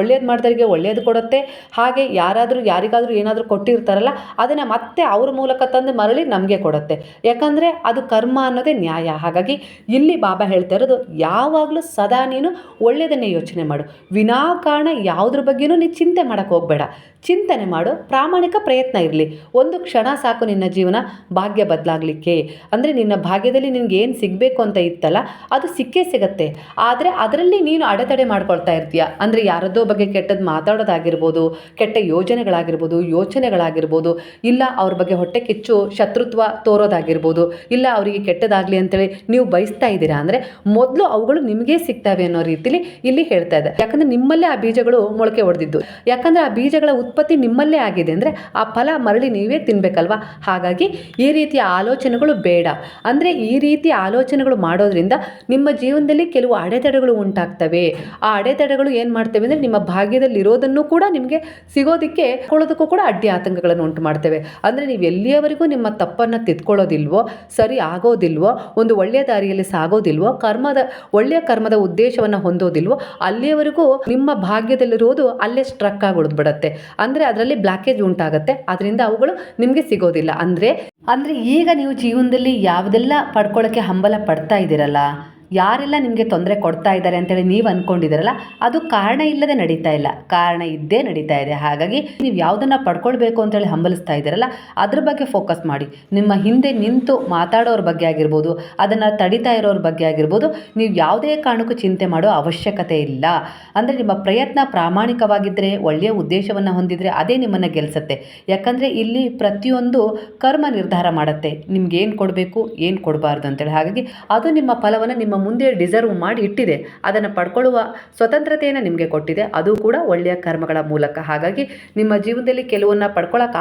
ಒಳ್ಳೇದು ಮಾಡಿದವರಿಗೆ ಒಳ್ಳೇದು ಕೊಡುತ್ತೆ. ಹಾಗೆ ಯಾರಾದರೂ ಯಾರಿಗಾದರೂ ಏನಾದರೂ ಕೊಟ್ಟಿರ್ತಾರಲ್ಲ, ಅದನ್ನು ಮತ್ತೆ ಅವ್ರ ಮೂಲಕ ತಂದು ಮರಳಿ ನಮಗೆ ಕೊಡುತ್ತೆ. ಯಾಕಂದರೆ ಅದು ಕರ್ಮ ಅನ್ನೋದೇ ನ್ಯಾಯ. ಹಾಗಾಗಿ ಇಲ್ಲಿ ಬಾಬಾ ಹೇಳ್ತಾ ಇರೋದು, ಯಾವಾಗಲೂ ಸದಾ ನೀನು ಒಳ್ಳೆಯದನ್ನೇ ಯೋಚನೆ ಮಾಡು. ವಿನಾಕಾರಣ ಯಾವುದ್ರ ಬಗ್ಗೆನೂ ನೀನು ಚಿಂತೆ ಮಾಡೋಕ್ಕೆ ಹೋಗಬೇಡ. ಚಿಂತನೆ ಮಾಡು, ಪ್ರಾಮಾಣಿಕ ಪ್ರಯತ್ನ ಇರಲಿ. ಒಂದು ಕ್ಷಣ ಸಾಕು ನಿನ್ನ ಜೀವನ ಭಾಗ್ಯ ಬದಲಾಗಲಿಕ್ಕೆ. ಅಂದರೆ ನಿನ್ನ ಭಾಗ್ಯದಲ್ಲಿ ನಿನಗೆ ಏನು ಸಿಗಬೇಕು ಅಂತ ಇತ್ತಲ್ಲ, ಅದು ಸಿಕ್ಕೇ ಸಿಗತ್ತೆ. ಆದರೆ ಅದರಲ್ಲಿ ನೀನು ಅಡೆತಡೆ ಮಾಡ್ಕೊಳ್ತಾ ಇರ್ತೀಯ? ಅಂದರೆ ಯಾರದ್ದೋ ಬಗ್ಗೆ ಕೆಟ್ಟದ್ದು ಮಾತಾಡೋದಾಗಿರ್ಬೋದು, ಕೆಟ್ಟ ಯೋಜನೆಗಳಾಗಿರ್ಬೋದು, ಯೋಚನೆಗಳಾಗಿರ್ಬೋದು, ಇಲ್ಲ ಅವ್ರ ಬಗ್ಗೆ ಹೊಟ್ಟೆ ಕಿಚ್ಚು, ಶತ್ರುತ್ವ ತೋರೋದಾಗಿರ್ಬೋದು, ಇಲ್ಲ ಅವರಿಗೆ ಕೆಟ್ಟದಾಗಲಿ ಅಂತೇಳಿ ನೀವು ಬಯಸ್ತಾ ಇದ್ದೀರಾ? ಅಂದರೆ ಮೊದಲು ಅವುಗಳು ನಿಮಗೆ ಸಿಗ್ತವೆ ಅನ್ನೋ ರೀತಿಲಿ ಇಲ್ಲಿ ಹೇಳ್ತಾ ಇದೆ. ಯಾಕಂದರೆ ನಿಮ್ಮಲ್ಲೇ ಆ ಬೀಜಗಳು ಮೊಳಕೆ ಹೊಡೆದಿದ್ದು ಯಾಕಂದರೆ ಆ ಬೀಜಗಳ ಉತ್ಪತ್ತಿ ನಿಮ್ಮಲ್ಲೇ ಆಗಿದೆ ಅಂದರೆ ಆ ಫಲ ಮರಳಿ ನೀವೇ ತಿನ್ಬೇಕಲ್ವಾ? ಹಾಗಾಗಿ ಈ ರೀತಿಯ ಆಲೋಚನೆಗಳು ಬೇಡ. ಅಂದರೆ ಈ ರೀತಿ ಆಲೋಚನೆಗಳು ಮಾಡೋದ್ರಿಂದ ನಿಮ್ಮ ಜೀವನದಲ್ಲಿ ಕೆಲವು ಅಡೆತಡೆಗಳು ಉಂಟಾಗ್ತವೆ ಆ ಅಡೆತಡೆಗಳು ಏನು ಮಾಡ್ತವೆ ಅಂದರೆ ನಿಮ್ಮ ಭಾಗ್ಯದಲ್ಲಿ ಇರೋದನ್ನು ಕೂಡ ನಿಮಗೆ ಸಿಗೋದಕ್ಕೆ, ಕೊಳ್ಳೋದಕ್ಕೂ ಕೂಡ ಅಡ್ಡಿ ಆತಂಕಗಳನ್ನು ಉಂಟು ಮಾಡ್ತೇವೆ ಅಂದರೆ ನೀವು ಎಲ್ಲಿಯವರೆಗೂ ನಿಮ್ಮ ತಪ್ಪನ್ನು ತಿದ್ಕೊಳ್ಳೋದಿಲ್ವೋ, ಸರಿ ಆಗೋದಿಲ್ವೋ, ಒಂದು ಒಳ್ಳೆಯ ದಾರಿಯಲ್ಲಿ ಸಾಗೋದಿಲ್ವೋ, ಕರ್ಮದ, ಒಳ್ಳೆಯ ಕರ್ಮದ ಉದ್ದೇಶವನ್ನು ಹೊಂದೋದಿಲ್ವೋ, ಅಲ್ಲಿಯವರೆಗೂ ನಿಮ್ಮ ಭಾಗ್ಯದಲ್ಲಿರೋದು ಅಲ್ಲೇ ಸ್ಟ್ರಕ್ ಆಗಿ ಉಳಿದ್ಬಿಡತ್ತೆ. ಅಂದರೆ ಅದರಲ್ಲಿ ಬ್ಲಾಕೇಜ್ ಉಂಟಾಗುತ್ತೆ. ಅದರಿಂದ ಅವುಗಳು ನಿಮಗೆ ಸಿಗೋದಿಲ್ಲ. ಅಂದರೆ ಅಂದರೆ ಈಗ ನೀವು ಜೀವನದಲ್ಲಿ ಯಾವುದೆಲ್ಲ ಪಡ್ಕೊಳ್ಳೋಕ್ಕೆ ಹಂಬಲ ಪಡ್ತಾ ಇದ್ದೀರಲ್ಲ ಯಾರೆಲ್ಲ ನಿಮಗೆ ತೊಂದರೆ ಕೊಡ್ತಾ ಇದ್ದಾರೆ ಅಂತೇಳಿ ನೀವು ಅಂದ್ಕೊಂಡಿದ್ದೀರಲ್ಲ ಅದು ಕಾರಣ ಇಲ್ಲದೆ ನಡೀತಾ ಇಲ್ಲ. ಕಾರಣ ಇದ್ದೇ ನಡೀತಾ ಇದೆ. ಹಾಗಾಗಿ ನೀವು ಯಾವುದನ್ನು ಪಡ್ಕೊಳ್ಬೇಕು ಅಂತೇಳಿ ಹಂಬಲಿಸ್ತಾ ಇದ್ದೀರಲ್ಲ, ಅದ್ರ ಬಗ್ಗೆ ಫೋಕಸ್ ಮಾಡಿ. ನಿಮ್ಮ ಹಿಂದೆ ನಿಂತು ಮಾತಾಡೋರ ಬಗ್ಗೆ ಆಗಿರ್ಬೋದು, ಅದನ್ನು ತಡಿತಾ ಇರೋರ ಬಗ್ಗೆ ಆಗಿರ್ಬೋದು, ನೀವು ಯಾವುದೇ ಕಾರಣಕ್ಕೂ ಚಿಂತೆ ಮಾಡೋ ಅವಶ್ಯಕತೆ ಇಲ್ಲ. ಅಂದರೆ ನಿಮ್ಮ ಪ್ರಯತ್ನ ಪ್ರಾಮಾಣಿಕವಾಗಿದ್ದರೆ ಒಳ್ಳೆಯ ಉದ್ದೇಶವನ್ನು ಹೊಂದಿದರೆ ಅದೇ ನಿಮ್ಮನ್ನು ಗೆಲ್ಲಿಸುತ್ತೆ ಯಾಕಂದರೆ ಇಲ್ಲಿ ಪ್ರತಿಯೊಂದು ಕರ್ಮ ನಿರ್ಧಾರ ಮಾಡುತ್ತೆ. ನಿಮ್ಗೆ ಏನು ಕೊಡಬೇಕು, ಏನು ಕೊಡಬಾರ್ದು ಅಂತೇಳಿ. ಹಾಗಾಗಿ ಅದು ನಿಮ್ಮ ಫಲವನ್ನು ನಿಮ್ಮ ಮುಂದೆ ಡಿಸರ್ವ್ ಮಾಡಿ ಇಟ್ಟಿದೆ. ಅದನ್ನು ಪಡ್ಕೊಳ್ಳುವ ಸ್ವತಂತ್ರತೆಯನ್ನು ನಿಮಗೆ ಕೊಟ್ಟಿದೆ. ಅದು ಕೂಡ ಒಳ್ಳೆಯ ಕರ್ಮಗಳ ಮೂಲಕ. ಹಾಗಾಗಿ ನಿಮ್ಮ ಜೀವನದಲ್ಲಿ ಕೆಲವನ್ನ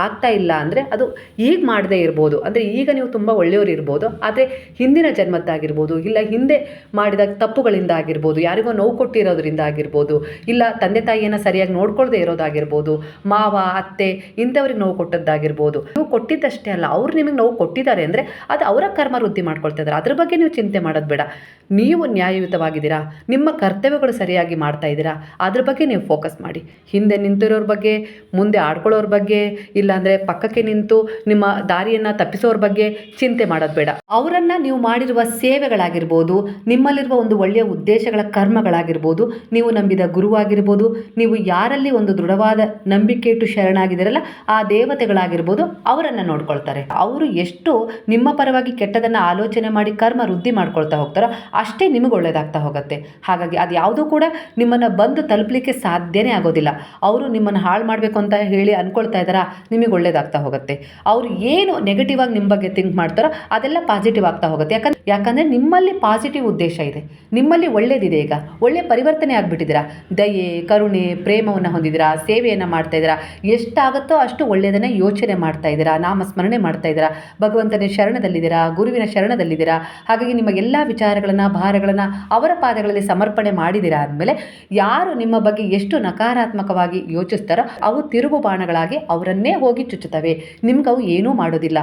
ಆಗ್ತಾ ಇಲ್ಲ ಅಂದರೆ ಅದು ಈಗ ಮಾಡದೇ ಇರ್ಬೋದು. ಅಂದರೆ ಈಗ ನೀವು ತುಂಬ ಒಳ್ಳೆಯವರು ಇರ್ಬೋದು. ಆದರೆ ಹಿಂದಿನ ಜನ್ಮದ್ದಾಗಿರ್ಬೋದು. ಇಲ್ಲ ಹಿಂದೆ ಮಾಡಿದ ತಪ್ಪುಗಳಿಂದ ಆಗಿರ್ಬೋದು. ಯಾರಿಗೋ ನೋವು ಕೊಟ್ಟಿರೋದ್ರಿಂದ ಆಗಿರ್ಬೋದು. ಇಲ್ಲ ತಂದೆ ತಾಯಿಯನ್ನು ಸರಿಯಾಗಿ ನೋಡ್ಕೊಳ್ದೇ ಇರೋದಾಗಿರ್ಬೋದು. ಮಾವ, ಅತ್ತೆ ಇಂಥವ್ರಿಗೆ ನೋವು ಕೊಟ್ಟದ್ದಾಗಿರ್ಬೋದು. ನೀವು ಕೊಟ್ಟಿದ್ದಷ್ಟೇ ಅಲ್ಲ, ಅವ್ರು ನಿಮಗೆ ನೋವು ಕೊಟ್ಟಿದ್ದಾರೆ ಅಂದರೆ ಅದು ಅವರ ಕರ್ಮ ವೃದ್ಧಿ ಮಾಡ್ಕೊಳ್ತಾ ಇದ್ದಾರೆ. ಅದ್ರ ಬಗ್ಗೆ ನೀವು ಚಿಂತೆ ಮಾಡೋದು ಬೇಡ. ನೀವು ನ್ಯಾಯಯುತವಾಗಿದ್ದೀರಾ? ನಿಮ್ಮ ಕರ್ತವ್ಯಗಳು ಸರಿಯಾಗಿ ಮಾಡ್ತಾ ಇದ್ದೀರಾ? ಅದ್ರ ಬಗ್ಗೆ ನೀವು ಫೋಕಸ್ ಮಾಡಿ. ಹಿಂದೆ ನಿಂತಿರೋರ ಬಗ್ಗೆ, ಮುಂದೆ ಆಡ್ಕೊಳ್ಳೋರ ಬಗ್ಗೆ, ಇಲ್ಲಾಂದರೆ ಪಕ್ಕಕ್ಕೆ ನಿಂತು ನಿಮ್ಮ ದಾರಿಯನ್ನು ತಪ್ಪಿಸೋರ ಬಗ್ಗೆ ಚಿಂತೆ ಮಾಡೋದು ಬೇಡ. ಅವರನ್ನು ನೀವು ಮಾಡಿರುವ ಸೇವೆಗಳಾಗಿರ್ಬೋದು, ನಿಮ್ಮಲ್ಲಿರುವ ಒಂದು ಒಳ್ಳೆಯ ಉದ್ದೇಶಗಳ ಕರ್ಮಗಳಾಗಿರ್ಬೋದು, ನೀವು ನಂಬಿದ ಗುರುವಾಗಿರ್ಬೋದು, ನೀವು ಯಾರಲ್ಲಿ ಒಂದು ದೃಢವಾದ ನಂಬಿಕೆ ಇಟ್ಟು ಶರಣಾಗಿದ್ದೀರಲ್ಲ, ಆ ದೇವತೆಗಳಾಗಿರ್ಬೋದು, ಅವರನ್ನು ನೋಡ್ಕೊಳ್ತಾರೆ. ಅವರು ಎಷ್ಟು ನಿಮ್ಮ ಪರವಾಗಿ ಕೆಟ್ಟದನ್ನು ಆಲೋಚನೆ ಮಾಡಿ ಕರ್ಮ ವೃದ್ಧಿ ಮಾಡ್ಕೊಳ್ತಾ ಹೋಗ್ತಾರೋ ಅಷ್ಟೇ ನಿಮಗೆ ಒಳ್ಳೆಯದಾಗ್ತಾ ಹೋಗುತ್ತೆ. ಹಾಗಾಗಿ ಅದು ಯಾವುದೂ ಕೂಡ ನಿಮ್ಮನ್ನು ಬಂದು ತಲುಪಲಿಕ್ಕೆ ಸಾಧ್ಯನೇ ಆಗೋದಿಲ್ಲ. ಅವರು ನಿಮ್ಮನ್ನು ಹಾಳು ಮಾಡಬೇಕು ಅಂತ ಹೇಳಿ ಅಂದ್ಕೊಳ್ತಾ ಇದ್ದಾರಾ, ನಿಮಗೆ ಒಳ್ಳೇದಾಗ್ತಾ ಹೋಗುತ್ತೆ. ಅವರು ಏನು ನೆಗೆಟಿವ್ ಆಗಿ ನಿಮ್ಮ ಬಗ್ಗೆ ಥಿಂಕ್ ಮಾಡ್ತಾರೋ ಅದೆಲ್ಲ ಪಾಸಿಟಿವ್ ಆಗ್ತಾ ಹೋಗುತ್ತೆ. ಯಾಕಂದ್ರೆ ಯಾಕಂದರೆ ನಿಮ್ಮಲ್ಲಿ ಪಾಸಿಟಿವ್ ಉದ್ದೇಶ ಇದೆ. ನಿಮ್ಮಲ್ಲಿ ಒಳ್ಳೇದಿದೆ ಈಗ. ಒಳ್ಳೆಯ ಪರಿವರ್ತನೆ ಆಗಿಬಿಟ್ಟಿದ್ದೀರಾ. ದಯೆ, ಕರುಣೆ, ಪ್ರೇಮವನ್ನು ಹೊಂದಿದ್ದೀರಾ, ಸೇವೆಯನ್ನು ಮಾಡ್ತಾ ಇದ್ದೀರಾ. ಎಷ್ಟಾಗುತ್ತೋ ಅಷ್ಟು ಒಳ್ಳೆಯದನ್ನು ಯೋಚನೆ ಮಾಡ್ತಾ ಇದ್ದೀರಾ, ನಾಮಸ್ಮರಣೆ ಮಾಡ್ತಾ ಇದ್ದೀರಾ. ಭಗವಂತನ ಶರಣದಲ್ಲಿದ್ದೀರಾ, ಗುರುವಿನ ಶರಣದಲ್ಲಿದ್ದೀರಾ. ಹಾಗಾಗಿ ನಿಮಗೆಲ್ಲ ವಿಚಾರಗಳನ್ನು ಭಾರಗಳನ್ನು ಅವರ ಪಾದಗಳಲ್ಲಿ ಸಮರ್ಪಣೆ ಮಾಡಿದಿರಾ ಅಂದಮೇಲೆ ಯಾರು ನಿಮ್ಮ ಬಗ್ಗೆ ಎಷ್ಟು ನಕಾರಾತ್ಮಕವಾಗಿ ಯೋಚಿಸ್ತಾರೋ ಅವು ತಿರುಗು ಬಾಣಗಳಾಗಿ ಅವರನ್ನೇ ಹೋಗಿ ಚುಚ್ಚುತ್ತವೆ. ನಿಮ್ಗೆ ಅವು ಏನೂ ಮಾಡೋದಿಲ್ಲ.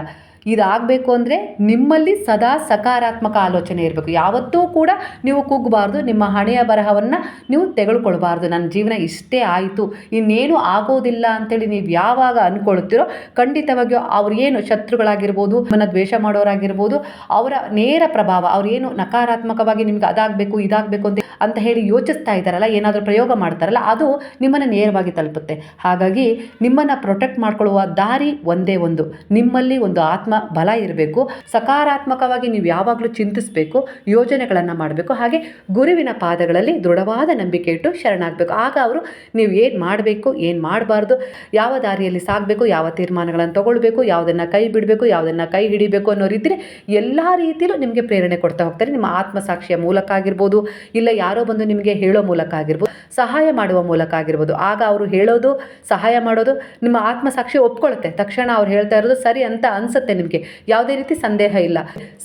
ಇದಾಗಬೇಕು ಅಂದರೆ ನಿಮ್ಮಲ್ಲಿ ಸದಾ ಸಕಾರಾತ್ಮಕ ಆಲೋಚನೆ ಇರಬೇಕು. ಯಾವತ್ತೂ ಕೂಡ ನೀವು ಕುಗ್ಗಬಾರ್ದು ನಿಮ್ಮ ಹಣೆಯ ಬರಹವನ್ನು ನೀವು ತೆಗೆದುಕೊಳ್ಬಾರ್ದು. ನನ್ನ ಜೀವನ ಇಷ್ಟೇ ಆಯಿತು, ಇನ್ನೇನು ಆಗೋದಿಲ್ಲ ಅಂತೇಳಿ ನೀವು ಯಾವಾಗ ಅಂದ್ಕೊಳ್ತೀರೋ ಖಂಡಿತವಾಗಿಯೂ ಅವ್ರು ಏನು ಶತ್ರುಗಳಾಗಿರ್ಬೋದು ನನ್ನ ದ್ವೇಷ ಮಾಡೋರಾಗಿರ್ಬೋದು, ಅವರ ನೇರ ಪ್ರಭಾವ ಅವ್ರೇನು ನಕಾರಾತ್ಮಕವಾಗಿ ನಿಮ್ಗೆ ಅದಾಗಬೇಕು, ಇದಾಗಬೇಕು ಅಂತ ಅಂತ ಹೇಳಿ ಯೋಚಿಸ್ತಾ ಇದ್ದಾರಲ್ಲ, ಏನಾದರೂ ಪ್ರಯೋಗ ಮಾಡ್ತಾರಲ್ಲ, ಅದು ನಿಮ್ಮನ್ನು ನೇರವಾಗಿ ತಲುಪುತ್ತೆ. ಹಾಗಾಗಿ ನಿಮ್ಮನ್ನು ಪ್ರೊಟೆಕ್ಟ್ ಮಾಡ್ಕೊಳ್ಳುವ ದಾರಿ ಒಂದೇ ಒಂದು. ನಿಮ್ಮಲ್ಲಿ ಒಂದು ಆತ್ಮ ಬಲ ಇರಬೇಕು, ಸಕಾರಾತ್ಮಕವಾಗಿ ನೀವು ಯಾವಾಗಲೂ ಚಿಂತಿಸಬೇಕು, ಯೋಜನೆಗಳನ್ನು ಮಾಡಬೇಕು, ಹಾಗೆ ಗುರುವಿನ ಪಾದಗಳಲ್ಲಿ ದೃಢವಾದ ನಂಬಿಕೆ ಇಟ್ಟು ಶರಣಾಗಬೇಕು. ಆಗ ಅವರು ನೀವು ಏನು ಮಾಡಬೇಕು, ಏನು ಮಾಡಬಾರ್ದು, ಯಾವ ದಾರಿಯಲ್ಲಿ ಸಾಗಬೇಕು, ಯಾವ ತೀರ್ಮಾನಗಳನ್ನು ತಗೊಳ್ಬೇಕು, ಯಾವುದನ್ನು ಕೈ ಬಿಡಬೇಕು, ಯಾವುದನ್ನು ಕೈ ಹಿಡಿಬೇಕು ಅನ್ನೋ ರೀತಿಯಲ್ಲಿ ಎಲ್ಲ ರೀತಿಯಲ್ಲೂ ನಿಮಗೆ ಪ್ರೇರಣೆ ಕೊಡ್ತಾ ಹೋಗ್ತಾರೆ. ನಿಮ್ಮ ಆತ್ಮಸಾಕ್ಷಿಯ ಮೂಲಕ ಆಗಿರ್ಬೋದು, ಇಲ್ಲ ಯಾರೋ ಬಂದು ನಿಮಗೆ ಹೇಳೋ ಮೂಲಕ ಆಗಿರ್ಬೋದು, ಸಹಾಯ ಮಾಡುವ ಮೂಲಕ ಆಗಿರ್ಬೋದು. ಆಗ ಅವರು ಹೇಳೋದು, ಸಹಾಯ ಮಾಡೋದು ನಿಮ್ಮ ಆತ್ಮಸಾಕ್ಷಿ ಒಪ್ಕೊಳ್ಳುತ್ತೆ ತಕ್ಷಣ ಅವ್ರು ಹೇಳ್ತಾ ಇರೋದು, ಸರಿ ಅಂತ ಅನಿಸುತ್ತೆ ನಿಮಗೆ. ನಿಮಗೆ ಯಾವುದೇ ರೀತಿ ಸಂದೇಹ ಇಲ್ಲ.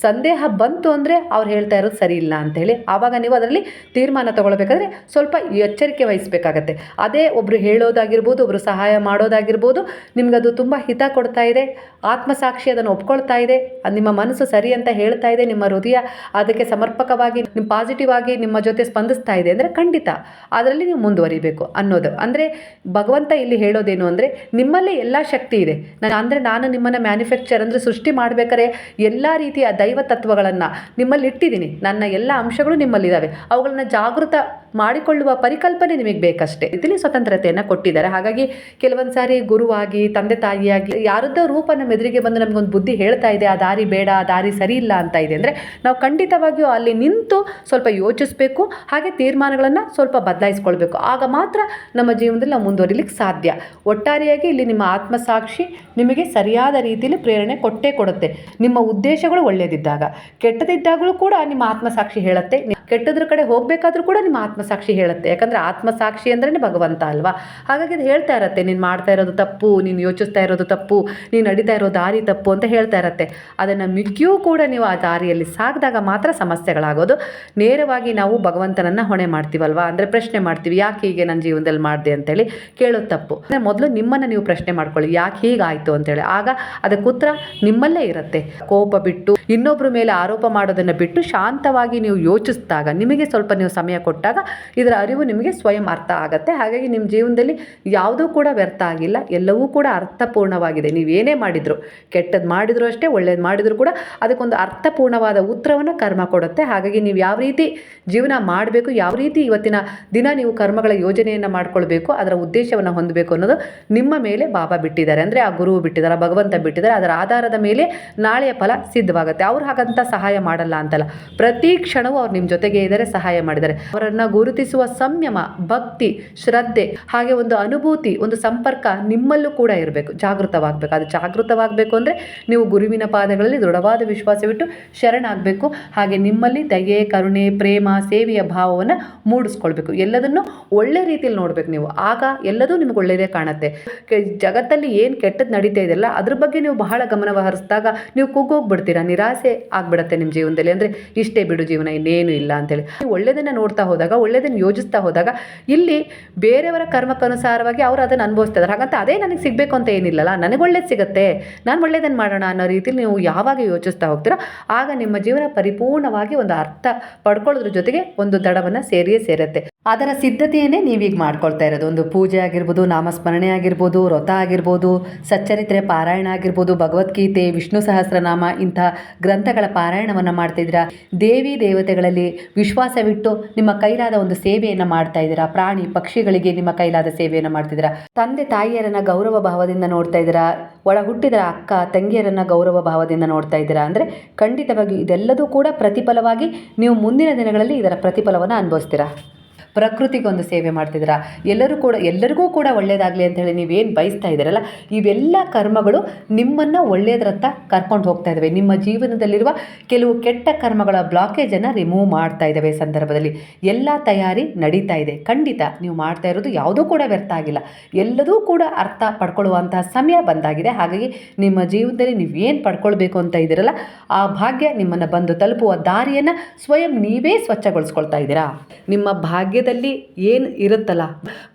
ಸಂದೇಹ ಬಂತು ಅಂದರೆ ಅವ್ರು ಹೇಳ್ತಾ ಇರೋದು ಸರಿ ಇಲ್ಲ ಅಂತೇಳಿ. ಆವಾಗ ನೀವು ಅದರಲ್ಲಿ ತೀರ್ಮಾನ ತಗೊಳ್ಬೇಕಾದ್ರೆ ಸ್ವಲ್ಪ ಎಚ್ಚರಿಕೆ ವಹಿಸಬೇಕಾಗತ್ತೆ. ಅದೇ ಒಬ್ಬರು ಹೇಳೋದಾಗಿರ್ಬೋದು ಒಬ್ಬರು ಸಹಾಯ ಮಾಡೋದಾಗಿರ್ಬೋದು ಅದು ತುಂಬ ಹಿತ ಕೊಡ್ತಾ ಇದೆ. ಆತ್ಮಸಾಕ್ಷಿ ಅದನ್ನು ಒಪ್ಕೊಳ್ತಾ ಇದೆ. ನಿಮ್ಮ ಮನಸ್ಸು ಸರಿ ಅಂತ ಹೇಳ್ತಾ ಇದೆ. ನಿಮ್ಮ ಹೃದಯ ಅದಕ್ಕೆ ಸಮರ್ಪಕವಾಗಿ ನಿಮ್ಮ ಪಾಸಿಟಿವ್ ಆಗಿ ನಿಮ್ಮ ಜೊತೆ ಸ್ಪಂದಿಸ್ತಾ ಇದೆ ಅಂದರೆ ಖಂಡಿತ ಅದರಲ್ಲಿ ನೀವು ಮುಂದುವರಿಬೇಕು ಅನ್ನೋದು. ಅಂದರೆ ಭಗವಂತ ಇಲ್ಲಿ ಹೇಳೋದೇನು ಅಂದರೆ ನಿಮ್ಮಲ್ಲಿ ಎಲ್ಲ ಶಕ್ತಿ ಇದೆ. ನಾನು ಅಂದರೆ ನಾನು ನಿಮ್ಮನ್ನು ಮ್ಯಾನುಫ್ಯಾಕ್ಚರ್ ಅಂದರೆ ಸೃಷ್ಟಿ ಮಾಡಬೇಕಾದ್ರೆ ಎಲ್ಲ ರೀತಿಯ ದೈವ ತತ್ವಗಳನ್ನು ನಿಮ್ಮಲ್ಲಿ ಇಟ್ಟಿದ್ದೀನಿ ನನ್ನ ಎಲ್ಲ ಅಂಶಗಳು ನಿಮ್ಮಲ್ಲಿದ್ದಾವೆ ಅವುಗಳನ್ನು ಜಾಗೃತ ಮಾಡಿಕೊಳ್ಳುವ ಪರಿಕಲ್ಪನೆ ನಿಮಗೆ ಬೇಕಷ್ಟೇ. ಇದರಲ್ಲಿ ಸ್ವತಂತ್ರತೆಯನ್ನು ಕೊಟ್ಟಿದ್ದಾರೆ. ಹಾಗಾಗಿ ಕೆಲವೊಂದು ಸಾರಿ ಗುರುವಾಗಿ, ತಂದೆ ತಾಯಿಯಾಗಿ ಯಾರದ್ದೋ ರೂಪ ನಮ್ಮ ಎದುರಿಗೆ ಬಂದು ನಮಗೊಂದು ಬುದ್ಧಿ ಹೇಳ್ತಾ ಇದೆ, ಆ ದಾರಿ ಬೇಡ, ಆ ದಾರಿ ಸರಿ ಇಲ್ಲ ಅಂತ ಇದೆ. ಅಂದರೆ ನಾವು ಖಂಡಿತವಾಗಿಯೂ ಅಲ್ಲಿ ನಿಂತು ಸ್ವಲ್ಪ ಯೋಚಿಸಬೇಕು, ಹಾಗೆ ತೀರ್ಮಾನಗಳನ್ನು ಸ್ವಲ್ಪ ಬದಲಾಯಿಸ್ಕೊಳ್ಬೇಕು. ಆಗ ಮಾತ್ರ ನಮ್ಮ ಜೀವನದಲ್ಲಿ ನಾವು ಮುಂದುವರಿಲಿಕ್ಕೆ ಸಾಧ್ಯ. ಒಟ್ಟಾರೆಯಾಗಿ ಇಲ್ಲಿ ನಿಮ್ಮ ಆತ್ಮಸಾಕ್ಷಿ ನಿಮಗೆ ಸರಿಯಾದ ರೀತಿಯಲ್ಲಿ ಪ್ರೇರಣೆ ಕೊಟ್ಟೇ ಕೊಡುತ್ತೆ. ನಿಮ್ಮ ಉದ್ದೇಶಗಳು ಒಳ್ಳೆಯದಿದ್ದಾಗ ಕೆಟ್ಟದಿದ್ದಾಗಲೂ ಕೂಡ ನಿಮ್ಮ ಆತ್ಮಸಾಕ್ಷಿ ಹೇಳುತ್ತೆ. ಕೆಟ್ಟದ್ರ ಕಡೆ ಹೋಗಬೇಕಾದ್ರೂ ಕೂಡ ನಿಮ್ಮ ಆತ್ಮಸಾಕ್ಷಿ ಹೇಳುತ್ತೆ. ಯಾಕಂದರೆ ಆತ್ಮಸಾಕ್ಷಿ ಅಂದ್ರೇ ಭಗವಂತ ಅಲ್ವಾ? ಹಾಗಾಗಿ ಅದು ಹೇಳ್ತಾ ಇರತ್ತೆ. ನೀನು ಮಾಡ್ತಾ ಇರೋದು ತಪ್ಪು, ನೀನು ಯೋಚಿಸ್ತಾ ಇರೋದು ತಪ್ಪು, ನೀನು ನಡೀತಾ ಇರೋ ದಾರಿ ತಪ್ಪು ಅಂತ ಹೇಳ್ತಾ ಇರತ್ತೆ. ಅದನ್ನು ಮಿಕ್ಕಿಯೂ ಕೂಡ ನೀವು ಆ ದಾರಿಯಲ್ಲಿ ಸಾಗಿದಾಗ ಮಾತ್ರ ಸಮಸ್ಯೆಗಳಾಗೋದು. ನೇರವಾಗಿ ನಾವು ಭಗವಂತನನ್ನು ಹೊಣೆ ಮಾಡ್ತೀವಲ್ವಾ? ಅಂದರೆ ಪ್ರಶ್ನೆ ಮಾಡ್ತೀವಿ, ಯಾಕೆ ಹೀಗೆ ನನ್ನ ಜೀವನದಲ್ಲಿ ಮಾಡಿದೆ ಅಂತೇಳಿ ಕೇಳೋದು ತಪ್ಪು. ಅಂದರೆ ಮೊದಲು ನಿಮ್ಮನ್ನು ನೀವು ಪ್ರಶ್ನೆ ಮಾಡ್ಕೊಳ್ಳಿ, ಯಾಕೆ ಹೀಗಾಯಿತು ಅಂತೇಳಿ. ಆಗ ಅದಕ್ಕೆ ಉತ್ತರ ನಿಮ್ಮಲ್ಲೇ ಇರುತ್ತೆ. ಕೋಪ ಬಿಟ್ಟು ಇನ್ನೊಬ್ಬರ ಮೇಲೆ ಆರೋಪ ಮಾಡೋದನ್ನು ಬಿಟ್ಟು ಶಾಂತವಾಗಿ ನೀವು ಯೋಚಿಸಿದಾಗ, ನಿಮಗೆ ಸ್ವಲ್ಪ ನೀವು ಸಮಯ ಕೊಟ್ಟಾಗ ಇದರ ಅರಿವು ನಿಮಗೆ ಸ್ವಯಂ ಅರ್ಥ ಆಗುತ್ತೆ. ಹಾಗಾಗಿ ನಿಮ್ಮ ಜೀವನದಲ್ಲಿ ಯಾವುದೂ ಕೂಡ ವ್ಯರ್ಥ ಆಗಿಲ್ಲ. ಎಲ್ಲವೂ ಕೂಡ ಅರ್ಥಪೂರ್ಣವಾಗಿದೆ. ನೀವೇನೇ ಮಾಡಿದ್ರು ಕೆಟ್ಟದ್ದು ಮಾಡಿದರೂ ಅಷ್ಟೇ, ಒಳ್ಳೇದು ಮಾಡಿದರೂ ಕೂಡ ಅದಕ್ಕೊಂದು ಅರ್ಥಪೂರ್ಣವಾದ ಉತ್ತರವನ್ನು ಕರ್ಮ ಕೊಡುತ್ತೆ. ಹಾಗಾಗಿ ನೀವು ಯಾವ ರೀತಿ ಜೀವನ ಮಾಡಬೇಕು, ಯಾವ ರೀತಿ ಇವತ್ತಿನ ದಿನ ನೀವು ಕರ್ಮಗಳ ಯೋಜನೆಯನ್ನು ಮಾಡ್ಕೊಳ್ಬೇಕು, ಅದರ ಉದ್ದೇಶವನ್ನು ಹೊಂದಬೇಕು ಅನ್ನೋದು ನಿಮ್ಮ ಮೇಲೆ ಬಾಬಾ ಬಿಟ್ಟಿದ್ದಾರೆ. ಅಂದರೆ ಆ ಗುರು ಬಿಟ್ಟಿದ್ದಾರೆ ಭಗವಂತ ಬಿಟ್ಟಿದ್ದಾರೆ. ಅದರ ಆಧಾರದ ಮೇಲೆ ನಾಳೆಯ ಫಲ ಸಿದ್ಧವಾಗುತ್ತೆ. ಅವ್ರು ಹಾಗಂತ ಸಹಾಯ ಮಾಡಲ್ಲ ಅಂತಲ್ಲ. ಪ್ರತಿ ಕ್ಷಣವೂ ಅವ್ರು ನಿಮ್ಮ ಜೊತೆಗೆ ಇದ್ದಾರೆ, ಸಹಾಯ ಮಾಡಿದ್ದಾರೆ. ಅವರನ್ನು ಗುರುತಿಸುವ ಸಂಯಮ, ಭಕ್ತಿ, ಶ್ರದ್ಧೆ, ಹಾಗೆ ಒಂದು ಅನುಭೂತಿ, ಒಂದು ಸಂಪರ್ಕ ನಿಮ್ಮಲ್ಲೂ ಕೂಡ ಇರಬೇಕು. ಜಾಗೃತವಾಗಬೇಕು. ಅದು ಜಾಗೃತವಾಗಬೇಕು ಅಂದರೆ ನೀವು ಗುರುವಿನ ಪಾದಗಳಲ್ಲಿ ದೃಢವಾದ ವಿಶ್ವಾಸವಿಟ್ಟು ಶರಣಾಗಬೇಕು. ಹಾಗೆ ನಿಮ್ಮಲ್ಲಿ ದಯೆ, ಕರುಣೆ, ಪ್ರೇಮ, ಸೇವೆಯ ಭಾವವನ್ನು ಮೂಡಿಸ್ಕೊಳ್ಬೇಕು. ಎಲ್ಲದನ್ನು ಒಳ್ಳೆ ರೀತಿಯಲ್ಲಿ ನೋಡಬೇಕು ನೀವು. ಆಗ ಎಲ್ಲದೂ ನಿಮ್ಗೆ ಒಳ್ಳೆಯದೇ ಕಾಣುತ್ತೆ. ಜಗತ್ತಲ್ಲಿ ಏನು ಕೆಟ್ಟದ್ದು ನಡೀತಾ ಇದೆಯಲ್ಲ, ಅದ್ರ ಬಗ್ಗೆ ನೀವು ಬಹಳ ಗಮನ ಹರಿಸಿದಾಗ ನೀವು ಕುಗ್ಗೋಗ್ಬಿಡ್ತೀರಾ? ನಿರಾಸೆ ಆಗ್ಬಿಡತ್ತೆ ನಿಮ್ಮ ಜೀವನದಲ್ಲಿ. ಅಂದರೆ ಇಷ್ಟೇ ಬಿಡು ಜೀವನ, ಇನ್ನೇನು ಇಲ್ಲ ಅಂತೇಳಿ. ಒಳ್ಳೆಯದನ್ನು ನೋಡ್ತಾ ಹೋದಾಗ ಒಳ್ಳೆಯದನ್ನು ಯೋಜಿಸ್ತಾ ಹೋದಾಗ ಇಲ್ಲಿ ಬೇರೆಯವರ ಕರ್ಮಕ್ಕನುಸಾರವಾಗಿ ಅವರು ಅದನ್ನು ಅನುಭವಿಸ್ತಾ ಇದ್ದಾರೆ. ಹಾಗಂತ ಅದೇ ನನಗೆ ಸಿಗಬೇಕು ಅಂತ ಏನಿಲ್ಲಲ್ಲ, ನನಗೆ ಒಳ್ಳೇದು ಸಿಗುತ್ತೆ, ನಾನು ಒಳ್ಳೇದನ್ನು ಮಾಡೋಣ ಅನ್ನೋ ರೀತಿಯಲ್ಲಿ ನೀವು ಯಾವಾಗ ಯೋಚಿಸ್ತಾ ಹೋಗ್ತೀರೋ ಆಗ ನಿಮ್ಮ ಜೀವನ ಪರಿಪೂರ್ಣವಾಗಿ ಒಂದು ಅರ್ಥ ಪಡ್ಕೊಳ್ಳೋದ್ರ ಜೊತೆಗೆ ಒಂದು ದಡವನ್ನು ಸೇರಿಯೇ ಸೇರುತ್ತೆ. ಅದರ ಸಿದ್ಧತೆಯನ್ನೇ ನೀವೀಗ ಮಾಡ್ಕೊಳ್ತಾ ಇರೋದು. ಒಂದು ಪೂಜೆ ಆಗಿರ್ಬೋದು, ನಾಮಸ್ಮರಣೆ ಆಗಿರ್ಬೋದು, ವ್ರತ ಆಗಿರ್ಬೋದು, ಸಚ್ಚರಿತ್ರೆ ಪಾರಾಯಣ ಆಗಿರ್ಬೋದು, ಭಗವದ್ಗೀತೆ, ವಿಷ್ಣು ಸಹಸ್ರನಾಮ ಇಂಥ ಗ್ರಂಥಗಳ ಪಾರಾಯಣವನ್ನು ಮಾಡ್ತಿದ್ದೀರಾ ದೇವಿ ದೇವತೆಗಳಲ್ಲಿ ವಿಶ್ವಾಸವಿಟ್ಟು ನಿಮ್ಮ ಕೈಲಾದ ಒಂದು ಸೇವೆಯನ್ನು ಮಾಡ್ತಾ ಇದ್ದೀರಾ? ಪ್ರಾಣಿ ಪಕ್ಷಿಗಳಿಗೆ ನಿಮ್ಮ ಕೈಲಾದ ಸೇವೆಯನ್ನು ಮಾಡ್ತಿದ್ದೀರಾ ತಂದೆ ತಾಯಿಯರನ್ನು ಗೌರವ ಭಾವದಿಂದ ನೋಡ್ತಾ ಇದ್ದೀರಾ? ಒಳ ಹುಟ್ಟಿದರ ಅಕ್ಕ ತಂಗಿಯರನ್ನು ಗೌರವ ಭಾವದಿಂದ ನೋಡ್ತಾ ಇದ್ದೀರಾ? ಅಂದರೆ ಖಂಡಿತವಾಗಿ ಇದೆಲ್ಲದೂ ಕೂಡ ಪ್ರತಿಫಲವಾಗಿ ನೀವು ಮುಂದಿನ ದಿನಗಳಲ್ಲಿ ಇದರ ಪ್ರತಿಫಲವನ್ನು ಅನುಭವಿಸ್ತೀರಾ? ಪ್ರಕೃತಿಗೊಂದು ಸೇವೆ ಮಾಡ್ತಿದ್ದೀರಾ? ಎಲ್ಲರೂ ಕೂಡ, ಎಲ್ಲರಿಗೂ ಕೂಡ ಒಳ್ಳೆಯದಾಗಲಿ ಅಂತ ಹೇಳಿ ನೀವೇನು ಬಯಸ್ತಾ ಇದ್ದೀರಲ್ಲ, ಇವೆಲ್ಲ ಕರ್ಮಗಳು ನಿಮ್ಮನ್ನು ಒಳ್ಳೆಯದ್ರತ್ತ ಕರ್ಕೊಂಡು ಹೋಗ್ತಾ ಇದ್ದಾವೆ. ನಿಮ್ಮ ಜೀವನದಲ್ಲಿರುವ ಕೆಲವು ಕೆಟ್ಟ ಕರ್ಮಗಳ ಬ್ಲಾಕೇಜನ್ನು ರಿಮೂವ್ ಮಾಡ್ತಾ ಇದ್ದಾವೆ ಸಂದರ್ಭದಲ್ಲಿ. ಎಲ್ಲ ತಯಾರಿ ನಡೀತಾ ಇದೆ. ಖಂಡಿತ ನೀವು ಮಾಡ್ತಾ ಇರೋದು ಯಾವುದೂ ಕೂಡ ವ್ಯರ್ಥ ಆಗಿಲ್ಲ. ಎಲ್ಲದೂ ಕೂಡ ಅರ್ಥ ಪಡ್ಕೊಳ್ಳುವಂತಹ ಸಮಯ ಬಂದಾಗಿದೆ. ಹಾಗಾಗಿ ನಿಮ್ಮ ಜೀವನದಲ್ಲಿ ನೀವು ಏನು ಪಡ್ಕೊಳ್ಬೇಕು ಅಂತ ಇದ್ದೀರಲ್ಲ, ಆ ಭಾಗ್ಯ ನಿಮ್ಮನ್ನು ಬಂದು ತಲುಪುವ ದಾರಿಯನ್ನು ಸ್ವಯಂ ನೀವೇ ಸ್ವಚ್ಛಗೊಳಿಸ್ಕೊಳ್ತಾ ಇದ್ದೀರಾ? ನಿಮ್ಮ ಭಾಗ್ಯದಲ್ಲಿ ಏನು ಇರುತ್ತಲ್ಲ?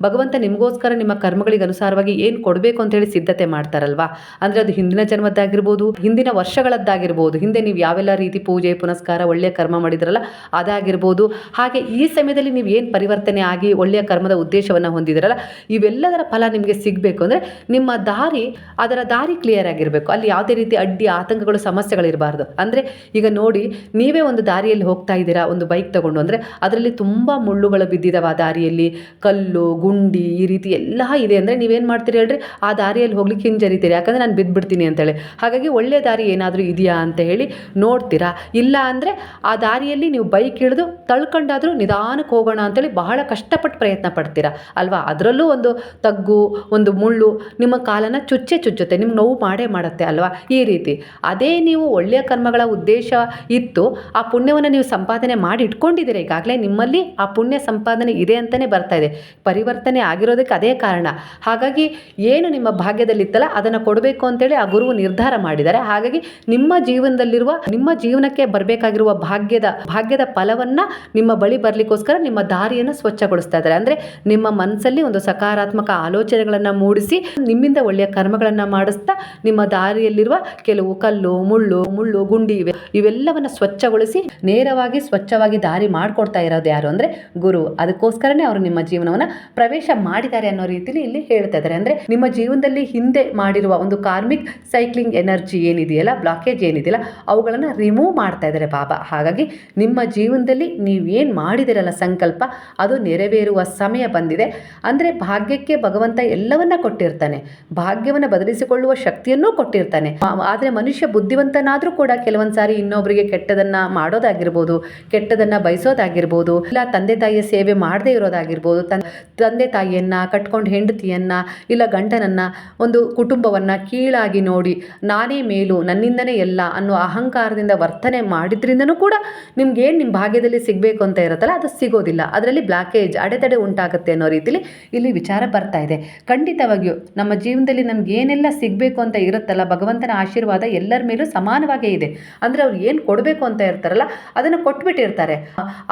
ಭಗವಂತ ನಿಮಗೋಸ್ಕರ ನಿಮ್ಮ ಕರ್ಮಗಳಿಗೆ ಅನುಸಾರವಾಗಿ ಏನು ಕೊಡಬೇಕು ಅಂತೇಳಿ ಸಿದ್ಧತೆ ಮಾಡ್ತಾರಲ್ವಾ? ಅಂದರೆ ಅದು ಹಿಂದಿನ ಜನ್ಮದ್ದಾಗಿರ್ಬೋದು, ಹಿಂದಿನ ವರ್ಷಗಳದ್ದಾಗಿರ್ಬೋದು, ಹಿಂದೆ ನೀವು ಯಾವೆಲ್ಲ ರೀತಿ ಪೂಜೆ, ಪುನಸ್ಕಾರ, ಒಳ್ಳೆಯ ಕರ್ಮ ಮಾಡಿದ್ರಲ್ಲ, ಅದಾಗಿರ್ಬೋದು, ಹಾಗೆ ಈ ಸಮಯದಲ್ಲಿ ನೀವು ಏನು ಪರಿವರ್ತನೆ ಆಗಿ ಒಳ್ಳೆಯ ಕರ್ಮದ ಉದ್ದೇಶವನ್ನು ಹೊಂದಿದಿರಲ್ಲ, ಇವೆಲ್ಲದರ ಫಲ ನಿಮಗೆ ಸಿಗಬೇಕು. ಅಂದರೆ ನಿಮ್ಮ ದಾರಿ ಅದರ ದಾರಿ ಕ್ಲಿಯರ್ ಆಗಿರಬೇಕು. ಅಲ್ಲಿ ಯಾವುದೇ ರೀತಿ ಅಡ್ಡಿ, ಆತಂಕಗಳು ಸಮಸ್ಯೆಗಳಿರಬಾರ್ದು ಅಂದರೆ ಈಗ ನೋಡಿ, ನೀವೇ ಒಂದು ದಾರಿಯಲ್ಲಿ ಹೋಗ್ತಾ ಇದ್ದೀರಾ? ಒಂದು ಬೈಕ್ ತಗೊಂಡು. ಅಂದರೆ ಅದರಲ್ಲಿ ತುಂಬ ಮುಳ್ಳುಗಳು ಬಿದ್ದಿದ್ದಾವೆ ಆ ದಾರಿಯಲ್ಲಿ ಕಲ್ಲು, ಗುಂಡಿ ಈ ರೀತಿ ಎಲ್ಲ ಇದೆ. ಅಂದರೆ ನೀವೇನು ಮಾಡ್ತೀರಿ ಹೇಳ್ರಿ, ಆ ದಾರಿಯಲ್ಲಿ ಹೋಗ್ಲಿಕ್ಕೆ ಹಿಂಜರಿತೀರಿ. ಯಾಕಂದರೆ ನಾನು ಬಿದ್ದುಬಿಡ್ತೀನಿ ಅಂತೇಳಿ. ಹಾಗಾಗಿ ಒಳ್ಳೆಯ ದಾರಿ ಏನಾದರೂ ಇದೆಯಾ ಅಂತ ಹೇಳಿ ನೋಡ್ತೀರಾ? ಇಲ್ಲ ಅಂದರೆ ಆ ದಾರಿಯಲ್ಲಿ ನೀವು ಬೈಕ್ ಇಳಿದು ತಳ್ಕೊಂಡಾದರೂ ನಿಧಾನಕ್ಕೆ ಹೋಗೋಣ ಅಂತೇಳಿ ಬಹಳ ಕಷ್ಟಪಟ್ಟು ಪ್ರಯತ್ನ ಪಡ್ತೀರಾ? ಅಲ್ವಾ? ಅದರಲ್ಲೂ ಒಂದು ತಗ್ಗು, ಒಂದು ಮುಳ್ಳು ನಿಮ್ಮ ಕಾಲನ್ನು ಚುಚ್ಚೆ ಚುಚ್ಚುತ್ತೆ. ನಿಮ್ಗೆ ನೋವು ಮಾಡೇ ಮಾಡುತ್ತೆ ಅಲ್ವಾ? ಈ ರೀತಿ. ಅದೇ ನೀವು ಒಳ್ಳೆಯ ಕರ್ಮಗಳ ಉದ್ದೇಶ ಇತ್ತು, ಆ ಪುಣ್ಯವನ್ನು ನೀವು ಸಂಪಾದನೆ ಮಾಡಿ ಇಟ್ಕೊಂಡಿದ್ದೀರಿ ಈಗಾಗಲೇ ನಿಮ್ಮಲ್ಲಿ? ಆ ಪುಣ್ಯ ಸಂಪ ಸಂಪಾದನೆ ಇದೆ ಅಂತಲೇ ಬರ್ತಾ ಇದೆ. ಪರಿವರ್ತನೆ ಆಗಿರೋದಕ್ಕೆ ಅದೇ ಕಾರಣ. ಹಾಗಾಗಿ ಏನು ನಿಮ್ಮ ಭಾಗ್ಯದಲ್ಲಿತ್ತಲ್ಲ ಅದನ್ನು ಕೊಡಬೇಕು ಅಂತೇಳಿ ಆ ಗುರುವು ನಿರ್ಧಾರ ಮಾಡಿದ್ದಾರೆ. ಹಾಗಾಗಿ ನಿಮ್ಮ ಜೀವನದಲ್ಲಿರುವ, ನಿಮ್ಮ ಜೀವನಕ್ಕೆ ಬರಬೇಕಾಗಿರುವ ಭಾಗ್ಯದ ಭಾಗ್ಯದ ಫಲವನ್ನು ನಿಮ್ಮ ಬಳಿ ಬರಲಿಕ್ಕೋಸ್ಕರ ನಿಮ್ಮ ದಾರಿಯನ್ನು ಸ್ವಚ್ಛಗೊಳಿಸ್ತಾ ಇದ್ದಾರೆ. ಅಂದರೆ ನಿಮ್ಮ ಮನಸ್ಸಲ್ಲಿ ಒಂದು ಸಕಾರಾತ್ಮಕ ಆಲೋಚನೆಗಳನ್ನು ಮೂಡಿಸಿ, ನಿಮ್ಮಿಂದ ಒಳ್ಳೆಯ ಕರ್ಮಗಳನ್ನು ಮಾಡಿಸ್ತಾ, ನಿಮ್ಮ ದಾರಿಯಲ್ಲಿರುವ ಕೆಲವು ಕಲ್ಲು, ಮುಳ್ಳು ಮುಳ್ಳು, ಗುಂಡಿ ಇವೆ, ಇವೆಲ್ಲವನ್ನು ಸ್ವಚ್ಛಗೊಳಿಸಿ, ನೇರವಾಗಿ ಸ್ವಚ್ಛವಾಗಿ ದಾರಿ ಮಾಡಿಕೊಡ್ತಾ ಇರೋದು ಯಾರು? ಅಂದರೆ ಗುರು. ಅದಕ್ಕೋಸ್ಕರನೇ ಅವರು ನಿಮ್ಮ ಜೀವನವನ್ನು ಪ್ರವೇಶ ಮಾಡಿದ್ದಾರೆ ಅನ್ನೋ ರೀತಿಲಿ ಇಲ್ಲಿ ಹೇಳ್ತಾ ಇದ್ದಾರೆ. ಅಂದರೆ ನಿಮ್ಮ ಜೀವನದಲ್ಲಿ ಹಿಂದೆ ಮಾಡಿರುವ ಒಂದು ಕಾರ್ಮಿಕ್ ಸೈಕ್ಲಿಂಗ್ ಎನರ್ಜಿ ಏನಿದೆಯಲ್ಲ, ಬ್ಲಾಕೇಜ್ ಏನಿದೆಯಲ್ಲ, ಅವುಗಳನ್ನು ರಿಮೂವ್ ಮಾಡ್ತಾ ಇದ್ದಾರೆ ಬಾಬಾ ಹಾಗಾಗಿ ನಿಮ್ಮ ಜೀವನದಲ್ಲಿ ನೀವೇನು ಮಾಡಿದಿರಲ್ಲ ಸಂಕಲ್ಪ, ಅದು ನೆರವೇರುವ ಸಮಯ ಬಂದಿದೆ. ಅಂದರೆ ಭಾಗ್ಯಕ್ಕೆ ಭಗವಂತ ಎಲ್ಲವನ್ನ ಕೊಟ್ಟಿರ್ತಾನೆ. ಭಾಗ್ಯವನ್ನು ಬದಲಿಸಿಕೊಳ್ಳುವ ಶಕ್ತಿಯನ್ನೂ ಕೊಟ್ಟಿರ್ತಾನೆ. ಆದರೆ ಮನುಷ್ಯ ಬುದ್ಧಿವಂತನಾದರೂ ಕೂಡ ಕೆಲವೊಂದು ಸಾರಿ ಇನ್ನೊಬ್ಬರಿಗೆ ಕೆಟ್ಟದನ್ನು ಮಾಡೋದಾಗಿರ್ಬೋದು, ಕೆಟ್ಟದನ್ನು ಬಯಸೋದಾಗಿರ್ಬೋದು, ಇಲ್ಲ ತಂದೆ ತಾಯಿಯ ಸೇವೆ ಮಾಡದೇ ಇರೋದಾಗಿರ್ಬೋದು. ತನ್ನ ತಂದೆ ತಾಯಿಯನ್ನು, ಕಟ್ಕೊಂಡು ಹೆಂಡತಿಯನ್ನು, ಇಲ್ಲ ಗಂಡನನ್ನು ಒಂದು ಕುಟುಂಬವನ್ನು ಕೀಳಾಗಿ ನೋಡಿ, ನಾನೇ ಮೇಲು, ನನ್ನಿಂದನೇ ಎಲ್ಲ ಅನ್ನೋ ಅಹಂಕಾರದಿಂದ ವರ್ತನೆ ಮಾಡಿದ್ರಿಂದನೂ ಕೂಡ ನಿಮ್ಗೇನು ನಿಮ್ಮ ಭಾಗ್ಯದಲ್ಲಿ ಸಿಗಬೇಕು ಅಂತ ಇರುತ್ತಲ್ಲ, ಅದು ಸಿಗೋದಿಲ್ಲ. ಅದರಲ್ಲಿ ಬ್ಲಾಕೇಜ್ ಅಡೆತಡೆ ಉಂಟಾಗುತ್ತೆ ಅನ್ನೋ ರೀತಿಲಿ ಇಲ್ಲಿ ವಿಚಾರ ಬರ್ತಾ ಇದೆ. ಖಂಡಿತವಾಗಿಯೂ ನಮ್ಮ ಜೀವನದಲ್ಲಿ ನಮ್ಗೆ ಏನೆಲ್ಲ ಸಿಗಬೇಕು ಅಂತ ಇರುತ್ತಲ್ಲ, ಭಗವಂತನ ಆಶೀರ್ವಾದ ಎಲ್ಲರ ಮೇಲೂ ಸಮಾನವಾಗೇ ಇದೆ. ಅಂದರೆ ಅವ್ರು ಏನು ಕೊಡಬೇಕು ಅಂತ ಇರ್ತಾರಲ್ಲ, ಅದನ್ನು ಕೊಟ್ಬಿಟ್ಟಿರ್ತಾರೆ.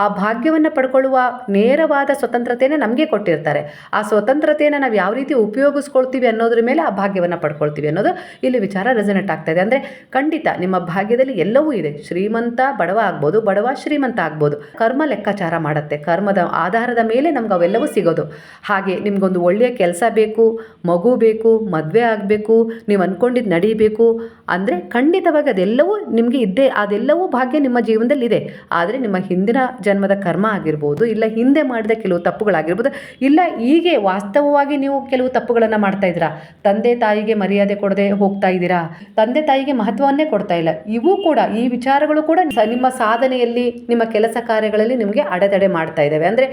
ಆ ಭಾಗ್ಯವನ್ನು ಪಡ್ಕೊಳ್ಳುವ ನೇರವಾದ ಸ್ವತಂತ್ರತೆಯನ್ನು ನಮಗೆ ಕೊಟ್ಟಿರ್ತಾರೆ. ಆ ಸ್ವತಂತ್ರತೆಯನ್ನು ನಾವು ಯಾವ ರೀತಿ ಉಪಯೋಗಿಸ್ಕೊಳ್ತೀವಿ ಅನ್ನೋದ್ರ ಮೇಲೆ ಆ ಭಾಗ್ಯವನ್ನು ಪಡ್ಕೊಳ್ತೀವಿ ಅನ್ನೋದು ಇಲ್ಲಿ ವಿಚಾರ ರೆಸನೆಟ್ ಆಗ್ತಾ ಇದೆ. ಅಂದರೆ ಖಂಡಿತ ನಿಮ್ಮ ಭಾಗ್ಯದಲ್ಲಿ ಎಲ್ಲವೂ ಇದೆ. ಶ್ರೀಮಂತ ಬಡವ ಆಗ್ಬೋದು, ಬಡವ ಶ್ರೀಮಂತ ಆಗ್ಬೋದು. ಕರ್ಮ ಲೆಕ್ಕಾಚಾರ ಮಾಡುತ್ತೆ. ಕರ್ಮದ ಆಧಾರದ ಮೇಲೆ ನಮ್ಗೆ ಅವೆಲ್ಲವೂ ಸಿಗೋದು. ಹಾಗೆ ನಿಮ್ಗೊಂದು ಒಳ್ಳೆಯ ಕೆಲಸ ಬೇಕು, ಮಗು ಬೇಕು, ಮದುವೆ ಆಗಬೇಕು, ನೀವು ಅಂದ್ಕೊಂಡಿದ್ದು ನಡೀಬೇಕು ಅಂದರೆ ಖಂಡಿತವಾಗಿ ಅದೆಲ್ಲವೂ ನಿಮಗೆ ಇದ್ದೇ, ಅದೆಲ್ಲವೂ ಭಾಗ್ಯ ನಿಮ್ಮ ಜೀವನದಲ್ಲಿ ಇದೆ ಆದರೆ ನಿಮ್ಮ ಹಿಂದಿನ ಜನ್ಮದ ಕರ್ಮ ಆಗಿರ್ಬೋದು, ಇಲ್ಲ ಹಿಂದೆ ಮಾಡಿದ ಕೆಲವು ತಪ್ಪುಗಳಾಗಿರ್ಬೋದು. ಇಲ್ಲ, ಹೀಗೆ ವಾಸ್ತವವಾಗಿ ನೀವು ಕೆಲವು ತಪ್ಪುಗಳನ್ನು ಮಾಡ್ತಾ ಇದ್ದೀರಾ? ತಂದೆ ತಾಯಿಗೆ ಮರ್ಯಾದೆ ಕೊಡದೆ ಹೋಗ್ತಾ ಇದ್ದೀರಾ? ತಂದೆ ತಾಯಿಗೆ ಮಹತ್ವವನ್ನೇ ಕೊಡ್ತಾ ಇಲ್ಲ. ಇವು ಕೂಡ, ಈ ವಿಚಾರಗಳು ಕೂಡ ನಿಮ್ಮ ಸಾಧನೆಯಲ್ಲಿ, ನಿಮ್ಮ ಕೆಲಸ ಕಾರ್ಯಗಳಲ್ಲಿ ನಿಮಗೆ ಅಡೆತಡೆ ಮಾಡ್ತಾ ಇದ್ದಾವೆ. ಅಂದರೆ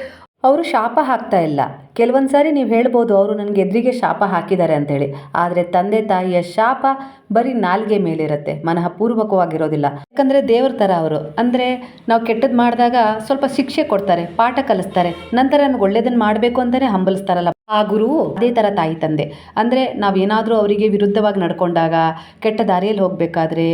ಅವರು ಶಾಪ ಹಾಕ್ತಾ ಇಲ್ಲ. ಕೆಲವೊಂದು ಸಾರಿ ನೀವು ಹೇಳ್ಬೋದು ಅವರು ನನಗೆ ಎದುರಿಗೆ ಶಾಪ ಹಾಕಿದ್ದಾರೆ ಅಂತೇಳಿ. ಆದರೆ ತಂದೆ ತಾಯಿಯ ಶಾಪ ಬರೀ ನಾಲ್ಗೆ ಮೇಲಿರುತ್ತೆ. ಮನಃಪೂರ್ವಕವಾಗಿರೋದಿಲ್ಲ. ಯಾಕಂದರೆ ದೇವ್ರ ಥರ ಅವರು. ಅಂದರೆ ನಾವು ಕೆಟ್ಟದ್ದು ಮಾಡಿದಾಗ ಸ್ವಲ್ಪ ಶಿಕ್ಷೆ ಕೊಡ್ತಾರೆ, ಪಾಠ ಕಲಿಸ್ತಾರೆ. ನಂತರ ನನಗೆ ಒಳ್ಳೇದನ್ನು ಮಾಡಬೇಕು ಅಂತಲೇ ಹಂಬಲಿಸ್ತಾರಲ್ಲ. ಆ ಗುರು ಅದೇ ಥರ ತಾಯಿ ತಂದೆ. ಅಂದರೆ ನಾವೇನಾದರೂ ಅವರಿಗೆ ವಿರುದ್ಧವಾಗಿ ನಡ್ಕೊಂಡಾಗ ಕೆಟ್ಟ ದಾರಿಯಲ್ಲಿ ಹೋಗಬೇಕಾದ್ರೆ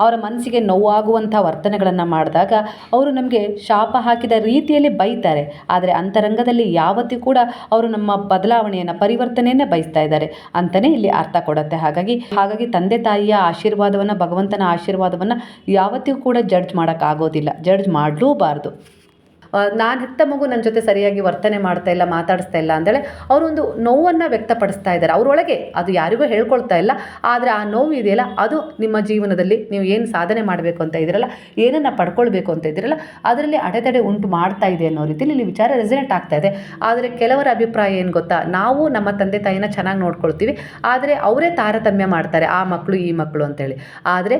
ಅವರ ಮನಸ್ಸಿಗೆ ನೋವಾಗುವಂಥ ವರ್ತನೆಗಳನ್ನು ಮಾಡಿದಾಗ ಅವರು ನಮಗೆ ಶಾಪ ಹಾಕಿದ ರೀತಿಯಲ್ಲಿ ಬೈತಾರೆ. ಆದರೆ ಅಂತರಂಗದಲ್ಲಿ ಯಾವತ್ತೂ ಕೂಡ ಅವರು ನಮ್ಮ ಬದಲಾವಣೆಯನ್ನು, ಪರಿವರ್ತನೆಯನ್ನೇ ಬಯಸ್ತಾ ಇದ್ದಾರೆ. ಅಂತಲೇ ಇಲ್ಲಿ ಅರ್ಥ ಕೊಡುತ್ತೆ. ಹಾಗಾಗಿ ಹಾಗಾಗಿ ತಂದೆ ತಾಯಿಯ ಆಶೀರ್ವಾದವನ್ನು, ಭಗವಂತನ ಆಶೀರ್ವಾದವನ್ನು ಯಾವತ್ತಿಗೂ ಕೂಡ ಜಡ್ಜ್ ಮಾಡೋಕ್ಕಾಗೋದಿಲ್ಲ ಜಡ್ಜ್ ಮಾಡಲೂಬಾರ್ದು. ನಾನು ಹೆತ್ತ ಮಗು ನನ್ನ ಜೊತೆ ಸರಿಯಾಗಿ ವರ್ತನೆ ಮಾಡ್ತಾ ಇಲ್ಲ, ಮಾತಾಡಿಸ್ತಾ ಇಲ್ಲ ಅಂದೇಳಿ ಅವರೊಂದು ನೋವನ್ನು ವ್ಯಕ್ತಪಡಿಸ್ತಾ ಇದ್ದಾರೆ. ಅವರೊಳಗೆ ಅದು ಯಾರಿಗೂ ಹೇಳ್ಕೊಳ್ತಾ ಇಲ್ಲ. ಆದರೆ ಆ ನೋವು ಇದೆಯಲ್ಲ, ಅದು ನಿಮ್ಮ ಜೀವನದಲ್ಲಿ ನೀವು ಏನು ಸಾಧನೆ ಮಾಡಬೇಕು ಅಂತ ಇದ್ದೀರಲ್ಲ, ಏನನ್ನು ಪಡ್ಕೊಳ್ಬೇಕು ಅಂತ ಇದ್ದೀರಲ್ಲ, ಅದರಲ್ಲಿ ಅಡೆತಡೆ ಉಂಟು ಮಾಡ್ತಾ ಇದೆ ಅನ್ನೋ ರೀತಿಯಲ್ಲಿ ಇಲ್ಲಿ ವಿಚಾರ ರೆಸಿನೆಂಟ್ ಆಗ್ತಾ ಇದೆ. ಆದರೆ ಕೆಲವರ ಅಭಿಪ್ರಾಯ ಏನು ಗೊತ್ತಾ? ನಾವು ನಮ್ಮ ತಂದೆ ತಾಯಿನ ಚೆನ್ನಾಗಿ ನೋಡ್ಕೊಳ್ತೀವಿ, ಆದರೆ ಅವರೇ ತಾರತಮ್ಯ ಮಾಡ್ತಾರೆ, ಆ ಮಕ್ಕಳು ಈ ಮಕ್ಕಳು ಅಂತೇಳಿ. ಆದರೆ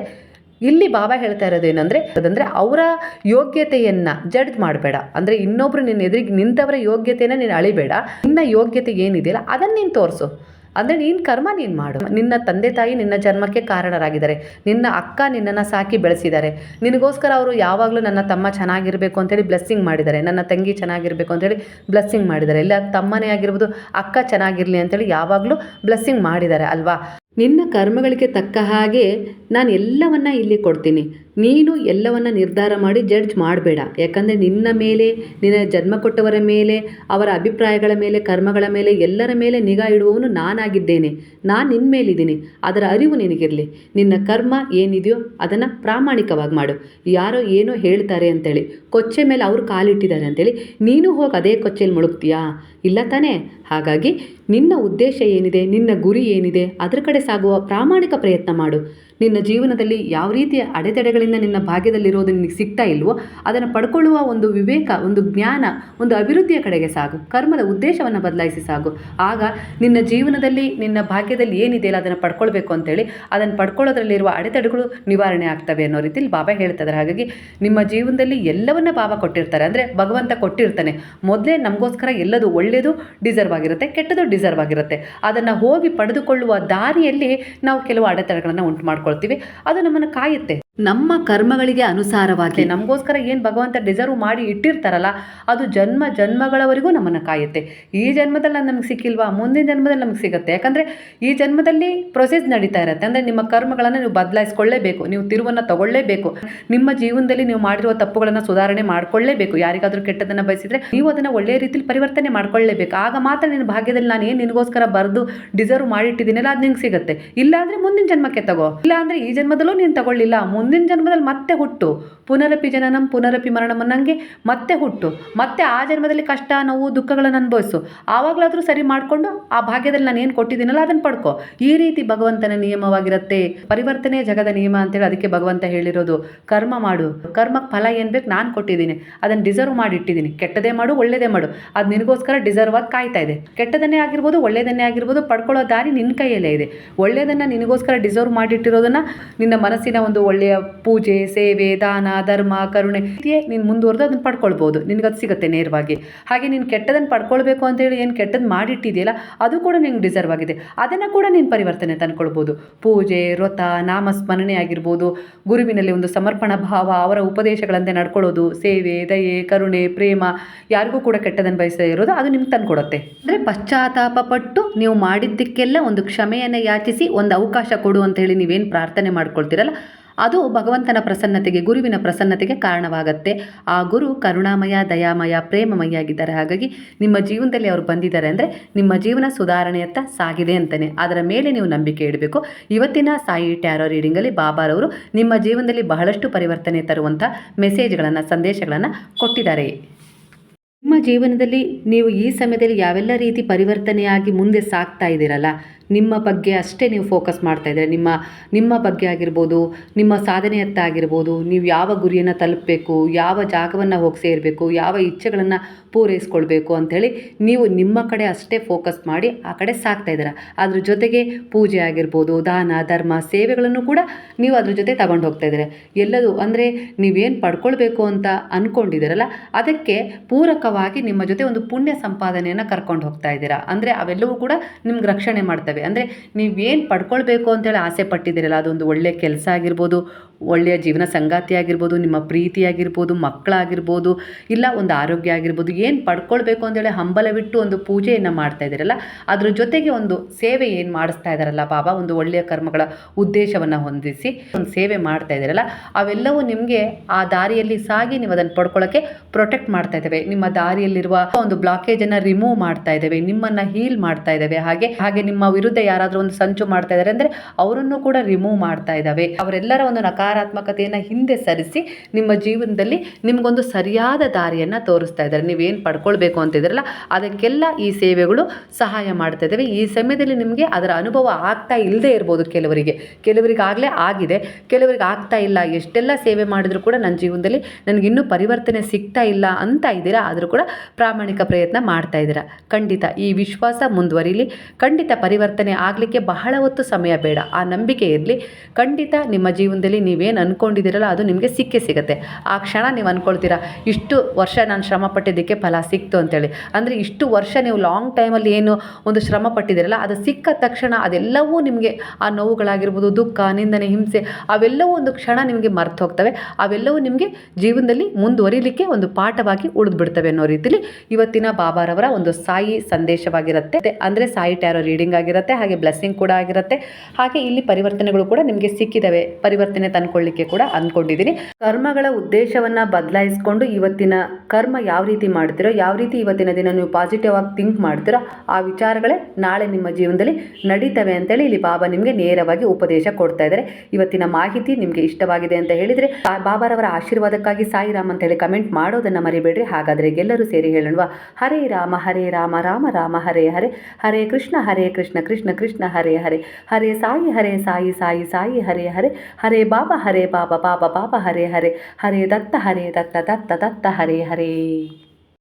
ಇಲ್ಲಿ ಬಾಬಾ ಹೇಳ್ತಾ ಇರೋದು ಏನಂದರೆ, ಅದಂದರೆ ಅವರ ಯೋಗ್ಯತೆಯನ್ನು ಜಡ್ಜ್ ಮಾಡಬೇಡ. ಅಂದರೆ ಇನ್ನೊಬ್ರು ನಿನ್ನ ಎದುರಿಗೆ ನಿಂತವರ ಯೋಗ್ಯತೆಯನ್ನು ನೀನು ಅಳಿಬೇಡ. ನಿನ್ನ ಯೋಗ್ಯತೆ ಏನಿದೆಯಲ್ಲ, ಅದನ್ನು ನೀನು ತೋರಿಸು. ಅಂದರೆ ನೀನು ಕರ್ಮ ನೀನು ಮಾಡು. ನಿನ್ನ ತಂದೆ ತಾಯಿ ನಿನ್ನ ಜನ್ಮಕ್ಕೆ ಕಾರಣರಾಗಿದ್ದಾರೆ. ನಿನ್ನ ಅಕ್ಕ ನಿನ್ನನ್ನು ಸಾಕಿ ಬೆಳೆಸಿದ್ದಾರೆ. ನಿನಗೋಸ್ಕರ ಅವರು ಯಾವಾಗಲೂ ನನ್ನ ತಮ್ಮ ಚೆನ್ನಾಗಿರಬೇಕು ಅಂತೇಳಿ ಬ್ಲೆಸ್ಸಿಂಗ್ ಮಾಡಿದ್ದಾರೆ. ನನ್ನ ತಂಗಿ ಚೆನ್ನಾಗಿರಬೇಕು ಅಂತೇಳಿ ಬ್ಲೆಸ್ಸಿಂಗ್ ಮಾಡಿದ್ದಾರೆ. ಇಲ್ಲ, ತಮ್ಮನೇ ಆಗಿರ್ಬೋದು, ಅಕ್ಕ ಚೆನ್ನಾಗಿರಲಿ ಅಂತೇಳಿ ಯಾವಾಗಲೂ ಬ್ಲೆಸ್ಸಿಂಗ್ ಮಾಡಿದ್ದಾರೆ ಅಲ್ವಾ? ನಿನ್ನ ಕರ್ಮಗಳಿಗೆ ತಕ್ಕ ಹಾಗೆ ನಾನು ಎಲ್ಲವನ್ನ ಇಲ್ಲಿ ಕೊಡ್ತೀನಿ. ನೀನು ಎಲ್ಲವನ್ನ ನಿರ್ಧಾರ ಮಾಡಿ ಜಡ್ಜ್ ಮಾಡಬೇಡ. ಯಾಕಂದರೆ ನಿನ್ನ ಮೇಲೆ, ನಿನ್ನ ಜನ್ಮ ಕೊಟ್ಟವರ ಮೇಲೆ, ಅವರ ಅಭಿಪ್ರಾಯಗಳ ಮೇಲೆ, ಕರ್ಮಗಳ ಮೇಲೆ, ಎಲ್ಲರ ಮೇಲೆ ನಿಗಾ ಇಡುವವನು ನಾನಾಗಿದ್ದೇನೆ. ನಾನು ನಿನ್ನ ಮೇಲಿದ್ದೀನಿ. ಅದರ ಅರಿವು ನಿನಗಿರಲಿ. ನಿನ್ನ ಕರ್ಮ ಏನಿದೆಯೋ ಅದನ್ನು ಪ್ರಾಮಾಣಿಕವಾಗಿ ಮಾಡು. ಯಾರೋ ಏನೋ ಹೇಳ್ತಾರೆ ಅಂತೇಳಿ, ಕೊಚ್ಚೆ ಮೇಲೆ ಅವರು ಕಾಲಿಟ್ಟಿದ್ದಾರೆ ಅಂತೇಳಿ, ನೀನು ಹೋಗಿ ಅದೇ ಕೊಚ್ಚೆಯಲ್ಲಿ ಮುಳುಗ್ತೀಯಾ? ಇಲ್ಲ ತಾನೇ. ಹಾಗಾಗಿ ನಿನ್ನ ಉದ್ದೇಶ ಏನಿದೆ, ನಿನ್ನ ಗುರಿ ಏನಿದೆ, ಅದರ ಕಡೆ ಸಾಗುವ ಪ್ರಾಮಾಣಿಕ ಪ್ರಯತ್ನ ಮಾಡು. ನಿನ್ನ ಜೀವನದಲ್ಲಿ ಯಾವ ರೀತಿಯ ಅಡೆತಡೆಗಳಿಂದ ನಿನ್ನ ಭಾಗ್ಯದಲ್ಲಿರೋದು ನಿನಗೆ ಸಿಗ್ತಾ ಇಲ್ವೋ, ಅದನ್ನು ಪಡ್ಕೊಳ್ಳುವ ಒಂದು ವಿವೇಕ, ಒಂದು ಜ್ಞಾನ, ಒಂದು ಅಭಿವೃದ್ಧಿಯ ಕಡೆಗೆ ಸಾಗು. ಕರ್ಮದ ಉದ್ದೇಶವನ್ನು ಬದಲಾಯಿಸಿ ಸಾಗು. ಆಗ ನಿನ್ನ ಜೀವನದಲ್ಲಿ, ನಿನ್ನ ಭಾಗ್ಯದಲ್ಲಿ ಏನಿದೆಯಲ್ಲ ಅದನ್ನು ಪಡ್ಕೊಳ್ಬೇಕು ಅಂತೇಳಿ, ಅದನ್ನು ಪಡ್ಕೊಳ್ಳೋದ್ರಲ್ಲಿರುವ ಅಡೆತಡೆಗಳು ನಿವಾರಣೆ ಆಗ್ತವೆ ಅನ್ನೋ ರೀತಿಯಲ್ಲಿ ಬಾಬಾ ಹೇಳ್ತಿದ್ದಾರೆ ಹಾಗಾಗಿ ನಿಮ್ಮ ಜೀವನದಲ್ಲಿ ಎಲ್ಲವನ್ನ ಬಾಬಾ ಕೊಟ್ಟಿರ್ತಾರೆ. ಅಂದರೆ ಭಗವಂತ ಕೊಟ್ಟಿರ್ತಾನೆ. ಮೊದಲೇ ನಮಗೋಸ್ಕರ ಎಲ್ಲದು ಒಳ್ಳೆಯದು ಡಿಸರ್ವ್ ಆಗಿರುತ್ತೆ, ಕೆಟ್ಟದು ಡಿಸರ್ವ್ ಆಗಿರುತ್ತೆ. ಅದನ್ನು ಹೋಗಿ ಪಡೆದುಕೊಳ್ಳುವ ದಾರಿಯಲ್ಲಿ ನಾವು ಕೆಲವು ಅಡೆತಡೆಗಳನ್ನು ಉಂಟು ಮಾಡ್ಕೊಳ್ತೀವಿ ಅದು ನಮ್ಮನ್ನು ಕಾಯುತ್ತೆ. ನಮ್ಮ ಕರ್ಮಗಳಿಗೆ ಅನುಸಾರವಾಗಿ. ನಮಗೋಸ್ಕರ ಏನು ಭಗವಂತ ಡಿಸರ್ವ್ ಮಾಡಿ ಇಟ್ಟಿರ್ತಾರಲ್ಲ, ಅದು ಜನ್ಮ ಜನ್ಮಗಳವರೆಗೂ ನಮ್ಮನ್ನು ಕಾಯುತ್ತೆ. ಈ ಜನ್ಮದಲ್ಲಿ ನಮಗೆ ಸಿಕ್ಕಿಲ್ವಾ? ಮುಂದಿನ ಜನ್ಮದಲ್ಲಿ ನಮಗೆ ಸಿಗುತ್ತೆ. ಯಾಕಂದರೆ ಈ ಜನ್ಮದಲ್ಲಿ ಪ್ರೊಸೆಸ್ ನಡೀತಾ ಇರುತ್ತೆ. ಅಂದರೆ ನಿಮ್ಮ ಕರ್ಮಗಳನ್ನು ನೀವು ಬದಲಾಯಿಸ್ಕೊಳ್ಳೇಬೇಕು. ನೀವು ತಿರುವನ್ನು ತಗೊಳ್ಳೇಬೇಕು. ನಿಮ್ಮ ಜೀವನದಲ್ಲಿ ನೀವು ಮಾಡಿರುವ ತಪ್ಪುಗಳನ್ನು ಸುಧಾರಣೆ ಮಾಡಿಕೊಳ್ಳೇಬೇಕು. ಯಾರಿಗಾದರೂ ಕೆಟ್ಟದನ್ನು ಬಯಸಿದರೆ ನೀವು ಅದನ್ನು ಒಳ್ಳೆಯ ರೀತಿಯಲ್ಲಿ ಪರಿವರ್ತನೆ ಮಾಡಿಕೊಳ್ಳೇಬೇಕು. ಆಗ ಮಾತ್ರ ನಿನ್ನ ಭಾಗ್ಯದಲ್ಲಿ ನಾನು ಏನು ನಿನಗೋಸ್ಕರ ಬರೆದು ಡಿಸರ್ವ್ ಮಾಡಿಟ್ಟಿದ್ದೀನಲ್ಲ, ಅದು ನಿಂಗೆ ಸಿಗುತ್ತೆ. ಇಲ್ಲಾಂದರೆ ಮುಂದಿನ ಜನ್ಮಕ್ಕೆ ತಗೋ. ಇಲ್ಲಾಂದರೆ ಈ ಜನ್ಮದಲ್ಲೂ ನೀನು ತಗೊಳ್ಳಿಲ್ಲ. ಮುಂದಿನ ಜನ್ಮದಲ್ಲಿ ಮತ್ತೆ ಹುಟ್ಟು. ಪುನರಪಿ ಜನನಂ, ಪುನರಪಿ ಮರಣಂ ನನಗೆ ಮತ್ತೆ ಹುಟ್ಟು. ಮತ್ತೆ ಆ ಜನ್ಮದಲ್ಲಿ ಕಷ್ಟ, ನೋವು, ದುಃಖಗಳನ್ನು ಅನುಭವಿಸು. ಆವಾಗಲಾದರೂ ಸರಿ ಮಾಡಿಕೊಂಡು ಆ ಭಾಗ್ಯದಲ್ಲಿ ನಾನು ಏನು ಕೊಟ್ಟಿದ್ದೀನಲ್ಲ ಅದನ್ನು ಪಡ್ಕೊ. ಈ ರೀತಿ ಭಗವಂತನ ನಿಯಮವಾಗಿರುತ್ತೆ. ಪರಿವರ್ತನೆ ಜಗದ ನಿಯಮ ಅಂತೇಳಿ ಅದಕ್ಕೆ ಭಗವಂತ ಹೇಳಿರೋದು. ಕರ್ಮ ಮಾಡು. ಕರ್ಮಕ್ಕೆ ಫಲ ಏನು ಬೇಕು ನಾನು ಕೊಟ್ಟಿದ್ದೀನಿ. ಅದನ್ನು ಡಿಸರ್ವ್ ಮಾಡಿ ಇಟ್ಟಿದ್ದೀನಿ ಕೆಟ್ಟದೇ ಮಾಡು ಒಳ್ಳೆಯದೇ ಮಾಡು. ಅದು ನಿನಗೋಸ್ಕರ ಡಿಸರ್ವ್ ಆಗಿ ಕಾಯ್ತಾ ಇದೆ. ಕೆಟ್ಟದನ್ನೇ ಆಗಿರ್ಬೋದು ಒಳ್ಳೆಯದನ್ನೇ ಆಗಿರ್ಬೋದು, ಪಡ್ಕೊಳ್ಳೋ ದಾರಿ ನಿನ್ನ ಕೈಯಲ್ಲೇ ಇದೆ. ಒಳ್ಳೆಯದನ್ನು ನಿನಗೋಸ್ಕರ ಡಿಸರ್ವ್ ಮಾಡಿಟ್ಟಿರೋದನ್ನು ನಿನ್ನ ಮನಸ್ಸಿನ ಒಂದು ಒಳ್ಳೆಯ ಪೂಜೆ, ಸೇವೆ, ದಾನ, ಧರ್ಮ, ಕರುಣೆ ನೀನು ಮುಂದುವರೆದು ಅದನ್ನು ಪಡ್ಕೊಳ್ಬೋದು. ನಿನಗದು ಸಿಗುತ್ತೆ ನೇರವಾಗಿ. ಹಾಗೆ ನೀನು ಕೆಟ್ಟದನ್ನು ಪಡ್ಕೊಳ್ಬೇಕು ಅಂತೇಳಿ ಏನು ಕೆಟ್ಟದ್ದು ಮಾಡಿಟ್ಟಿದೆಯಲ್ಲ, ಅದು ಕೂಡ ನಿಂಗೆ ಡಿಸರ್ವ್ ಆಗಿದೆ. ಅದನ್ನು ಕೂಡ ನೀನು ಪರಿವರ್ತನೆ ತಂದ್ಕೊಳ್ಬೋದು. ಪೂಜೆ, ವ್ರತ, ನಾಮಸ್ಮರಣೆ ಆಗಿರ್ಬೋದು. ಗುರುವಿನಲ್ಲಿ ಒಂದು ಸಮರ್ಪಣ ಭಾವ, ಅವರ ಉಪದೇಶಗಳಂತೆ ನಡ್ಕೊಳ್ಳೋದು. ಸೇವೆ, ದಯೆ, ಕರುಣೆ, ಪ್ರೇಮ, ಯಾರಿಗೂ ಕೂಡ ಕೆಟ್ಟದನ್ನು ಬಯಸದೇ ಇರೋದು ಅದು ನಿಮ್ಗೆ ತಂದ್ಕೊಡುತ್ತೆ. ಅಂದರೆ ಪಶ್ಚಾತ್ತಾಪ ಪಟ್ಟು ನೀವು ಮಾಡಿದ್ದಕ್ಕೆಲ್ಲ ಒಂದು ಕ್ಷಮೆಯನ್ನು ಯಾಚಿಸಿ ಒಂದು ಅವಕಾಶ ಕೊಡು ಅಂತ ಹೇಳಿ ನೀವೇನು ಪ್ರಾರ್ಥನೆ ಮಾಡ್ಕೊಳ್ತೀರಲ್ಲ ಅದು ಭಗವಂತನ ಪ್ರಸನ್ನತೆಗೆ, ಗುರುವಿನ ಪ್ರಸನ್ನತೆಗೆ ಕಾರಣವಾಗತ್ತೆ. ಆ ಗುರು ಕರುಣಾಮಯ, ದಯಾಮಯ ಪ್ರೇಮಮಯ ಆಗಿದ್ದಾರೆ ಹಾಗಾಗಿ ನಿಮ್ಮ ಜೀವನದಲ್ಲಿ ಅವರು ಬಂದಿದ್ದಾರೆ ಅಂದರೆ ನಿಮ್ಮ ಜೀವನ ಸುಧಾರಣೆಯತ್ತ ಸಾಗಿದೆ ಅಂತಲೇ ಅದರ ಮೇಲೆ ನೀವು ನಂಬಿಕೆ ಇಡಬೇಕು. ಇವತ್ತಿನ ಸಾಯಿ ಟ್ಯಾರೋ ರೀಡಿಂಗಲ್ಲಿ ಬಾಬಾರವರು ನಿಮ್ಮ ಜೀವನದಲ್ಲಿ ಬಹಳಷ್ಟು ಪರಿವರ್ತನೆ ತರುವಂಥ ಮೆಸೇಜ್ಗಳನ್ನು, ಸಂದೇಶಗಳನ್ನು ಕೊಟ್ಟಿದ್ದಾರೆ. ನಿಮ್ಮ ಜೀವನದಲ್ಲಿ ನೀವು ಈ ಸಮಯದಲ್ಲಿ ಯಾವೆಲ್ಲ ರೀತಿ ಪರಿವರ್ತನೆಯಾಗಿ ಮುಂದೆ ಸಾಗ್ತಾ ಇದ್ದೀರಲ್ಲ ನಿಮ್ಮ ಬಗ್ಗೆ ಅಷ್ಟೇ ನೀವು ಫೋಕಸ್ ಮಾಡ್ತಾ ಇದ್ದರೆ ನಿಮ್ಮ ನಿಮ್ಮ ಬಗ್ಗೆ ಆಗಿರ್ಬೋದು, ನಿಮ್ಮ ಸಾಧನೆಯತ್ತ ಆಗಿರ್ಬೋದು ನೀವು ಯಾವ ಗುರಿಯನ್ನು ತಲುಪಬೇಕು, ಯಾವ ಜಾಗವನ್ನು ಹೋಗಿ ಸೇರಬೇಕು ಯಾವ ಇಚ್ಛೆಗಳನ್ನು ಪೂರೈಸ್ಕೊಳ್ಬೇಕು ಅಂಥೇಳಿ ನೀವು ನಿಮ್ಮ ಕಡೆ ಅಷ್ಟೇ ಫೋಕಸ್ ಮಾಡಿ ಆ ಕಡೆ ಸಾಗ್ತಾ ಇದ್ದೀರ. ಅದ್ರ ಜೊತೆಗೆ ಪೂಜೆ ಆಗಿರ್ಬೋದು, ದಾನ, ಧರ್ಮ, ಸೇವೆಗಳನ್ನು ಕೂಡ ನೀವು ಅದ್ರ ಜೊತೆ ತಗೊಂಡು ಹೋಗ್ತಾ ಇದ್ದೀರ. ಎಲ್ಲದು ಅಂದರೆ ನೀವೇನು ಪಡ್ಕೊಳ್ಬೇಕು ಅಂತ ಅಂದ್ಕೊಂಡಿದ್ದೀರಲ್ಲ ಅದಕ್ಕೆ ಪೂರಕವಾಗಿ ನಿಮ್ಮ ಜೊತೆ ಒಂದು ಪುಣ್ಯ ಸಂಪಾದನೆಯನ್ನು ಕರ್ಕೊಂಡು ಹೋಗ್ತಾ ಇದ್ದೀರಾ. ಅಂದರೆ ಅವೆಲ್ಲವೂ ಕೂಡ ನಿಮ್ಗೆ ರಕ್ಷಣೆ ಮಾಡ್ತವೆ. ಅಂದರೆ ನೀವೇನು ಪಡ್ಕೊಳ್ಬೇಕು ಅಂತೇಳಿ ಆಸೆ ಪಟ್ಟಿದ್ದೀರಲ್ಲ ಅದೊಂದು ಒಳ್ಳೆಯ ಕೆಲಸ ಆಗಿರ್ಬೋದು. ಒಳ್ಳೆಯ ಜೀವನ ಸಂಗಾತಿ ಆಗಿರ್ಬೋದು, ನಿಮ್ಮ ಪ್ರೀತಿ ಆಗಿರ್ಬೋದು, ಮಕ್ಕಳಾಗಿರ್ಬೋದು, ಇಲ್ಲ ಒಂದು ಆರೋಗ್ಯ ಆಗಿರ್ಬೋದು, ಏನು ಪಡ್ಕೊಳ್ಬೇಕು ಅಂತೇಳಿ ಹಂಬಲವಿಟ್ಟು ಒಂದು ಪೂಜೆಯನ್ನು ಮಾಡ್ತಾ ಇದ್ದೀರಲ್ಲ ಅದ್ರ ಜೊತೆಗೆ ಒಂದು ಸೇವೆ ಏನು ಮಾಡಿಸ್ತಾ ಇದ್ದಾರಲ್ಲ ಬಾಬಾ ಒಂದು ಒಳ್ಳೆಯ ಕರ್ಮಗಳ ಉದ್ದೇಶವನ್ನು ಹೊಂದಿಸಿ ಒಂದು ಸೇವೆ ಮಾಡ್ತಾ ಇದ್ದೀರಲ್ಲ ಅವೆಲ್ಲವೂ ನಿಮಗೆ ಆ ದಾರಿಯಲ್ಲಿ ಸಾಗಿ ನೀವು ಅದನ್ನು ಪಡ್ಕೊಳ್ಳೋಕ್ಕೆ ಪ್ರೊಟೆಕ್ಟ್ ಮಾಡ್ತಾ ಇದ್ದಾವೆ ನಿಮ್ಮ ದಾರಿಯಲ್ಲಿರುವ ಒಂದು ಬ್ಲಾಕೇಜನ್ನು ರಿಮೂವ್ ಮಾಡ್ತಾ ಇದ್ದಾವೆ ನಿಮ್ಮನ್ನು ಹೀಲ್ ಮಾಡ್ತಾ ಇದ್ದಾವೆ ಹಾಗೆ ಹಾಗೆ ನಿಮ್ಮ ವಿರುದ್ಧ ಯಾರಾದರೂ ಒಂದು ಸಂಚು ಮಾಡ್ತಾ ಇದ್ದಾರೆ ಅಂದರೆ ಅವರನ್ನು ಕೂಡ ರಿಮೂವ್ ಮಾಡ್ತಾ ಇದ್ದಾವೆ ಅವರೆಲ್ಲರ ಒಂದು ನಕಾರಾತ್ಮಕತೆಯನ್ನು ಹಿಂದೆ ಸರಿಸಿ ನಿಮ್ಮ ಜೀವನದಲ್ಲಿ ನಿಮಗೊಂದು ಸರಿಯಾದ ದಾರಿಯನ್ನು ತೋರಿಸ್ತಾ ಇದ್ದಾರೆ. ನೀವೇನು ಪಡ್ಕೊಳ್ಬೇಕು ಅಂತಿದ್ರಲ್ಲ ಅದಕ್ಕೆಲ್ಲ ಈ ಸೇವೆಗಳು ಸಹಾಯ ಮಾಡ್ತಾ ಇದ್ದಾವೆ. ಈ ಸಮಯದಲ್ಲಿ ನಿಮಗೆ ಅದರ ಅನುಭವ ಆಗ್ತಾ ಇಲ್ಲದೆ ಇರ್ಬೋದು ಕೆಲವರಿಗೆ. ಕೆಲವರಿಗೆ ಆಗಲೇ ಆಗಿದೆ. ಕೆಲವರಿಗೆ ಆಗ್ತಾ ಇಲ್ಲ. ಎಷ್ಟೆಲ್ಲ ಸೇವೆ ಮಾಡಿದರೂ ಕೂಡ ನನ್ನ ಜೀವನದಲ್ಲಿ ನನಗೆ ಇನ್ನೂ ಪರಿವರ್ತನೆ ಸಿಗ್ತಾ ಇಲ್ಲ ಅಂತ ಇದ್ದೀರಾ? ಆದರೂ ಕೂಡ ಪ್ರಾಮಾಣಿಕ ಪ್ರಯತ್ನ ಮಾಡ್ತಾ ಇದ್ದೀರಾ? ಖಂಡಿತ. ಈ ವಿಶ್ವಾಸ ಮುಂದುವರಿಲಿ. ಖಂಡಿತ ಪರಿವರ್ತನೆ ಆಗಲಿಕ್ಕೆ ಬಹಳ ಹೊತ್ತು ಸಮಯ ಬೇಡ. ಆ ನಂಬಿಕೆ ಇರಲಿ. ಖಂಡಿತ ನಿಮ್ಮ ಜೀವನದಲ್ಲಿ ನೀವೇನು ಅಂದ್ಕೊಂಡಿದ್ದೀರಲ್ಲ ಅದು ನಿಮಗೆ ಸಿಕ್ಕೇ ಸಿಗುತ್ತೆ. ಆ ಕ್ಷಣ ನೀವು ಅಂದ್ಕೊಳ್ತೀರಾ ಇಷ್ಟು ವರ್ಷ ನಾನು ಶ್ರಮ ಪಟ್ಟಿದ್ದಕ್ಕೆ ಫಲ ಸಿಕ್ತು ಅಂತೇಳಿ. ಅಂದರೆ ಇಷ್ಟು ವರ್ಷ ನೀವು ಲಾಂಗ್ ಟೈಮಲ್ಲಿ ಏನು ಒಂದು ಶ್ರಮ ಪಟ್ಟಿದ್ದೀರಲ್ಲ, ಅದು ಸಿಕ್ಕ ತಕ್ಷಣ ಅದೆಲ್ಲವೂ ನಿಮಗೆ ಆ ನೋವುಗಳಾಗಿರ್ಬೋದು, ದುಃಖ, ನಿಂದನೆ, ಹಿಂಸೆ, ಅವೆಲ್ಲವೂ ಒಂದು ಕ್ಷಣ ನಿಮಗೆ ಮರ್ತು ಹೋಗ್ತವೆ. ಅವೆಲ್ಲವೂ ನಿಮಗೆ ಜೀವನದಲ್ಲಿ ಮುಂದುವರಿಲಿಕ್ಕೆ ಒಂದು ಪಾಠವಾಗಿ ಉಳಿದ್ಬಿಡ್ತವೆ ಅನ್ನೋ ರೀತಿಲಿ ಇವತ್ತಿನ ಬಾಬಾರವರ ಒಂದು ಸಾಯಿ ಸಂದೇಶವಾಗಿರುತ್ತೆ. ಅಂದರೆ ಸಾಯಿ ಟ್ಯಾರೋ ರೀಡಿಂಗ್ ಆಗಿರುತ್ತೆ, ಹಾಗೆ ಬ್ಲೆಸ್ಸಿಂಗ್ ಕೂಡ ಆಗಿರುತ್ತೆ. ಹಾಗೆ ಇಲ್ಲಿ ಪರಿವರ್ತನೆಗಳು ಕೂಡ ನಿಮಗೆ ಸಿಕ್ಕಿದಾವೆ. ಪರಿವರ್ತನೆ ತಂದ್ಕೊಳ್ಳಿಕ್ಕೆ ಕೂಡ ಅಂದ್ಕೊಂಡಿದ್ದೀನಿ ಕರ್ಮಗಳ ಉದ್ದೇಶವನ್ನ ಬದಲಾಯಿಸ್ಕೊಂಡು ಇವತ್ತಿನ ಕರ್ಮ ಯಾವ ರೀತಿ ಮಾಡ್ತೀರೋ, ಯಾವ ರೀತಿ ಇವತ್ತಿನ ದಿನ ನೀವು ಪಾಸಿಟಿವ್ ಆಗಿ ಥಿಂಕ್ ಮಾಡ್ತೀರೋ, ಆ ವಿಚಾರಗಳೇ ನಾಳೆ ನಿಮ್ಮ ಜೀವನದಲ್ಲಿ ನಡೀತವೆ ಅಂತೇಳಿ ಇಲ್ಲಿ ಬಾಬಾ ನಿಮಗೆ ನೇರವಾಗಿ ಉಪದೇಶ ಕೊಡ್ತಾ ಇದ್ದಾರೆ. ಇವತ್ತಿನ ಮಾಹಿತಿ ನಿಮಗೆ ಇಷ್ಟವಾಗಿದೆ ಅಂತ ಹೇಳಿದರೆ ಬಾಬಾರವರ ಆಶೀರ್ವಾದಕ್ಕಾಗಿ ಸಾಯಿರಾಮ್ ಅಂತೇಳಿ ಕಮೆಂಟ್ ಮಾಡೋದನ್ನು ಮರಿಬೇಡ್ರಿ. ಹಾಗಾದರೆ ಎಲ್ಲರೂ ಸೇರಿ ಹೇಳೋಣವಾ? ಹರೇ ರಾಮ ಹರೇ ರಾಮ ರಾಮ ರಾಮ, ಹರೇ ಹರೇ. ಹರೇ ಕೃಷ್ಣ ಹರೇ ಕೃಷ್ಣ ಕೃಷ್ಣ ಕೃಷ್ಣ, ಹರೇ ಹರೇ. ಹರೇ ಸಾಯಿ ಹರೇ ಸಾಯಿ ಸಾಯಿ ಸಾಯಿ, ಹರೇ ಹರೇ. ಹರೇ ಬಾಬಾ ಹರೇ ಬಾಬಾ ಬಾಬಾ ಬಾಬಾ ಹರೇ ಹರೇ ಹರೇ ದತ್ತ ಹರೇ ದತ್ತ ದತ್ತ ದತ್ತ ಹರೇ ಹರೇ